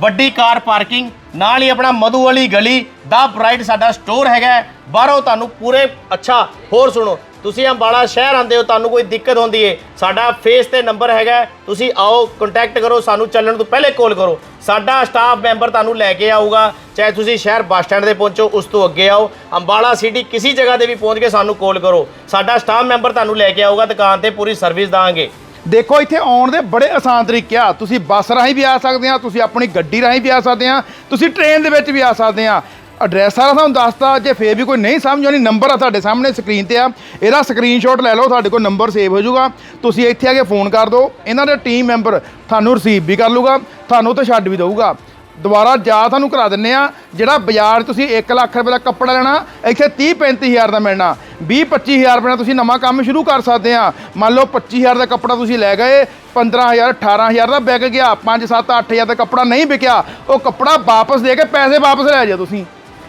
ਵੱਡੀ ਕਾਰ ਪਾਰਕਿੰਗ ਨਾਲ ਹੀ ਆਪਣਾ ਮਧੂ ਵਾਲੀ ਗਲੀ, ਦਾ ਬ੍ਰਾਈਟ ਸਾਡਾ ਸਟੋਰ ਹੈਗਾ ਬਾਹਰੋਂ ਤੁਹਾਨੂੰ ਪੂਰੇ, ਅੱਛਾ, ਹੋਰ ਸੁਣੋ। ਤੁਸੀਂ ਅੰਬਾਲਾ ਸ਼ਹਿਰ ਆਂਦੇ ਹੋ, ਤੁਹਾਨੂੰ ਕੋਈ ਦਿੱਕਤ ਹੁੰਦੀ ਏ, ਸਾਡਾ ਫੇਸ ਤੇ ਨੰਬਰ ਹੈਗਾ ਤੁਸੀਂ ਆਓ ਕੰਟੈਕਟ ਕਰੋ, ਸਾਨੂੰ ਚੱਲਣ ਤੋਂ ਪਹਿਲੇ ਕਾਲ ਕਰੋ। ਸਾਡਾ ਸਟਾਫ ਮੈਂਬਰ ਤੁਹਾਨੂੰ ਲੈ ਕੇ ਆਊਗਾ, ਚਾਹੇ ਤੁਸੀਂ ਸ਼ਹਿਰ ਬੱਸ ਸਟੈਂਡ ਤੇ ਪਹੁੰਚੋ, ਉਸ ਤੋਂ ਅੱਗੇ ਆਓ। ਅੰਬਾਲਾ ਸਿਟੀ ਕਿਸੇ ਜਗ੍ਹਾ ਤੇ ਵੀ ਪਹੁੰਚ ਕੇ ਸਾਨੂੰ ਕਾਲ ਕਰੋ। ਸਾਡਾ ਸਟਾਫ ਮੈਂਬਰ ਤੁਹਾਨੂੰ ਲੈ ਕੇ ਆਊਗਾ, ਦੁਕਾਨ ਤੇ ਪੂਰੀ ਸਰਵਿਸ ਦਾਂਗੇ। ਦੇਖੋ, ਇੱਥੇ ਆਉਣ ਦੇ ਬੜੇ ਆਸਾਨ ਤਰੀਕੇ ਆ। ਤੁਸੀਂ ਬੱਸ ਰਾਹੀਂ ਵੀ ਆ ਸਕਦੇ ਆ, ਤੁਸੀਂ ਆਪਣੀ ਗੱਡੀ ਰਾਹੀਂ ਵੀ ਆ ਸਕਦੇ ਆ, ਤੁਸੀਂ ਟ੍ਰੇਨ ਦੇ ਵਿੱਚ ਵੀ ਆ ਸਕਦੇ ਆ। ਐਡਰੈਸ ਸਾਰਾ ਤੁਹਾਨੂੰ ਦੱਸਤਾ, ਜੇ ਫੇਰ ਵੀ ਕੋਈ ਨਹੀਂ ਸਮਝ ਆਉਣੀ ਨੰਬਰ ਆ ਤੁਹਾਡੇ ਸਾਹਮਣੇ ਸਕਰੀਨ ਤੇ ਆ। ਇਹਦਾ ਸਕਰੀਨਸ਼ਾਟ ਲੈ ਲਓ, ਤੁਹਾਡੇ ਕੋਲ ਨੰਬਰ ਸੇਵ ਹੋ ਜਾਊਗਾ। ਤੁਸੀਂ ਇੱਥੇ ਆ ਕੇ ਫੋਨ ਕਰ ਦਿਓ। ਇਹਨਾਂ ਦੇ ਟੀਮ ਮੈਂਬਰ ਤੁਹਾਨੂੰ ਰਿਸੀਵ ਵੀ ਕਰ ਲੂਗਾ ਤੁਹਾਨੂੰ ਉੱਥੇ ਛੱਡ ਵੀ ਦਊਗਾ। ਦੁਬਾਰਾ ਜਾ ਤੁਹਾਨੂੰ ਕਰਾ ਦਿੰਨੇ ਆ, ਜਿਹੜਾ ਬਾਜ਼ਾਰ 'ਚ ਤੁਸੀਂ 1 ਲੱਖ ਰੁਪਏ ਦਾ ਕੱਪੜਾ ਲੈਣਾ, ਇੱਥੇ 30 35000 ਦਾ ਮਿਲਣਾ। 20 25000 ਰੁਪਏ ਨਾਲ ਤੁਸੀਂ ਨਵਾਂ ਕੰਮ ਸ਼ੁਰੂ ਕਰ ਸਕਦੇ ਆ। ਮੰਨ ਲਓ 25000 ਦਾ ਕੱਪੜਾ ਤੁਸੀਂ ਲੈ ਗਏ 15000 18000 ਦਾ ਵਿਕ ਗਿਆ 5 7 8000 ਦਾ ਕੱਪੜਾ ਨਹੀਂ ਵਿਕਿਆ, ਉਹ ਕੱਪੜਾ ਵਾਪਸ ਦੇ ਕੇ ਪੈਸੇ ਵਾਪਸ ਲੈ ਜਾਓ ਤੁਸੀਂ।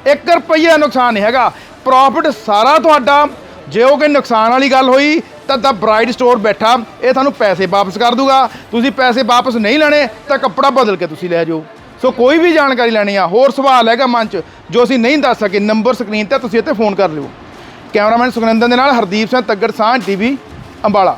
1 ਰੁਪਈਆ ਨੁਕਸਾਨ ਨਹੀਂ ਹੈਗਾ। ਪ੍ਰੋਫਿਟ ਸਾਰਾ ਤੁਹਾਡਾ। ਜੇ ਉਹ ਕੋਈ ਨੁਕਸਾਨ ਵਾਲੀ ਗੱਲ ਹੋਈ, ਤਾਂ ਦਾ ਬ੍ਰਾਈਡ ਸਟੋਰ ਬੈਠਾ। ਇਹ ਤੁਹਾਨੂੰ ਪੈਸੇ ਵਾਪਸ ਕਰ ਦੂਗਾ। ਤੁਸੀਂ ਪੈਸੇ ਵਾਪਸ ਨਹੀਂ ਲੈਣੇ, ਤਾਂ ਕੱਪੜਾ ਬਦਲ ਕੇ ਤੁਸੀਂ ਲੈ ਜਾਓ। ਸੋ ਕੋਈ ਵੀ ਜਾਣਕਾਰੀ ਲੈਣੀ ਆ, ਹੋਰ ਸਵਾਲ ਹੈਗਾ ਮਨ ਚ, ਜੋ ਅਸੀਂ ਨਹੀਂ ਦੱਸ ਸਕੇ ਨੰਬਰ ਸਕਰੀਨ ਤੇ ਤੁਸੀਂ ਇੱਥੇ ਫੋਨ ਕਰ ਲਿਓ। ਕੈਮਰਾਮੈਨ ਸੁਖਨੰਦਨ ਦੇ ਨਾਲ ਹਰਦੀਪ ਸਿੰਘ ਤੱਗੜ ਸਾਹ ਟੀਵੀ ਅੰਬਾਲਾ।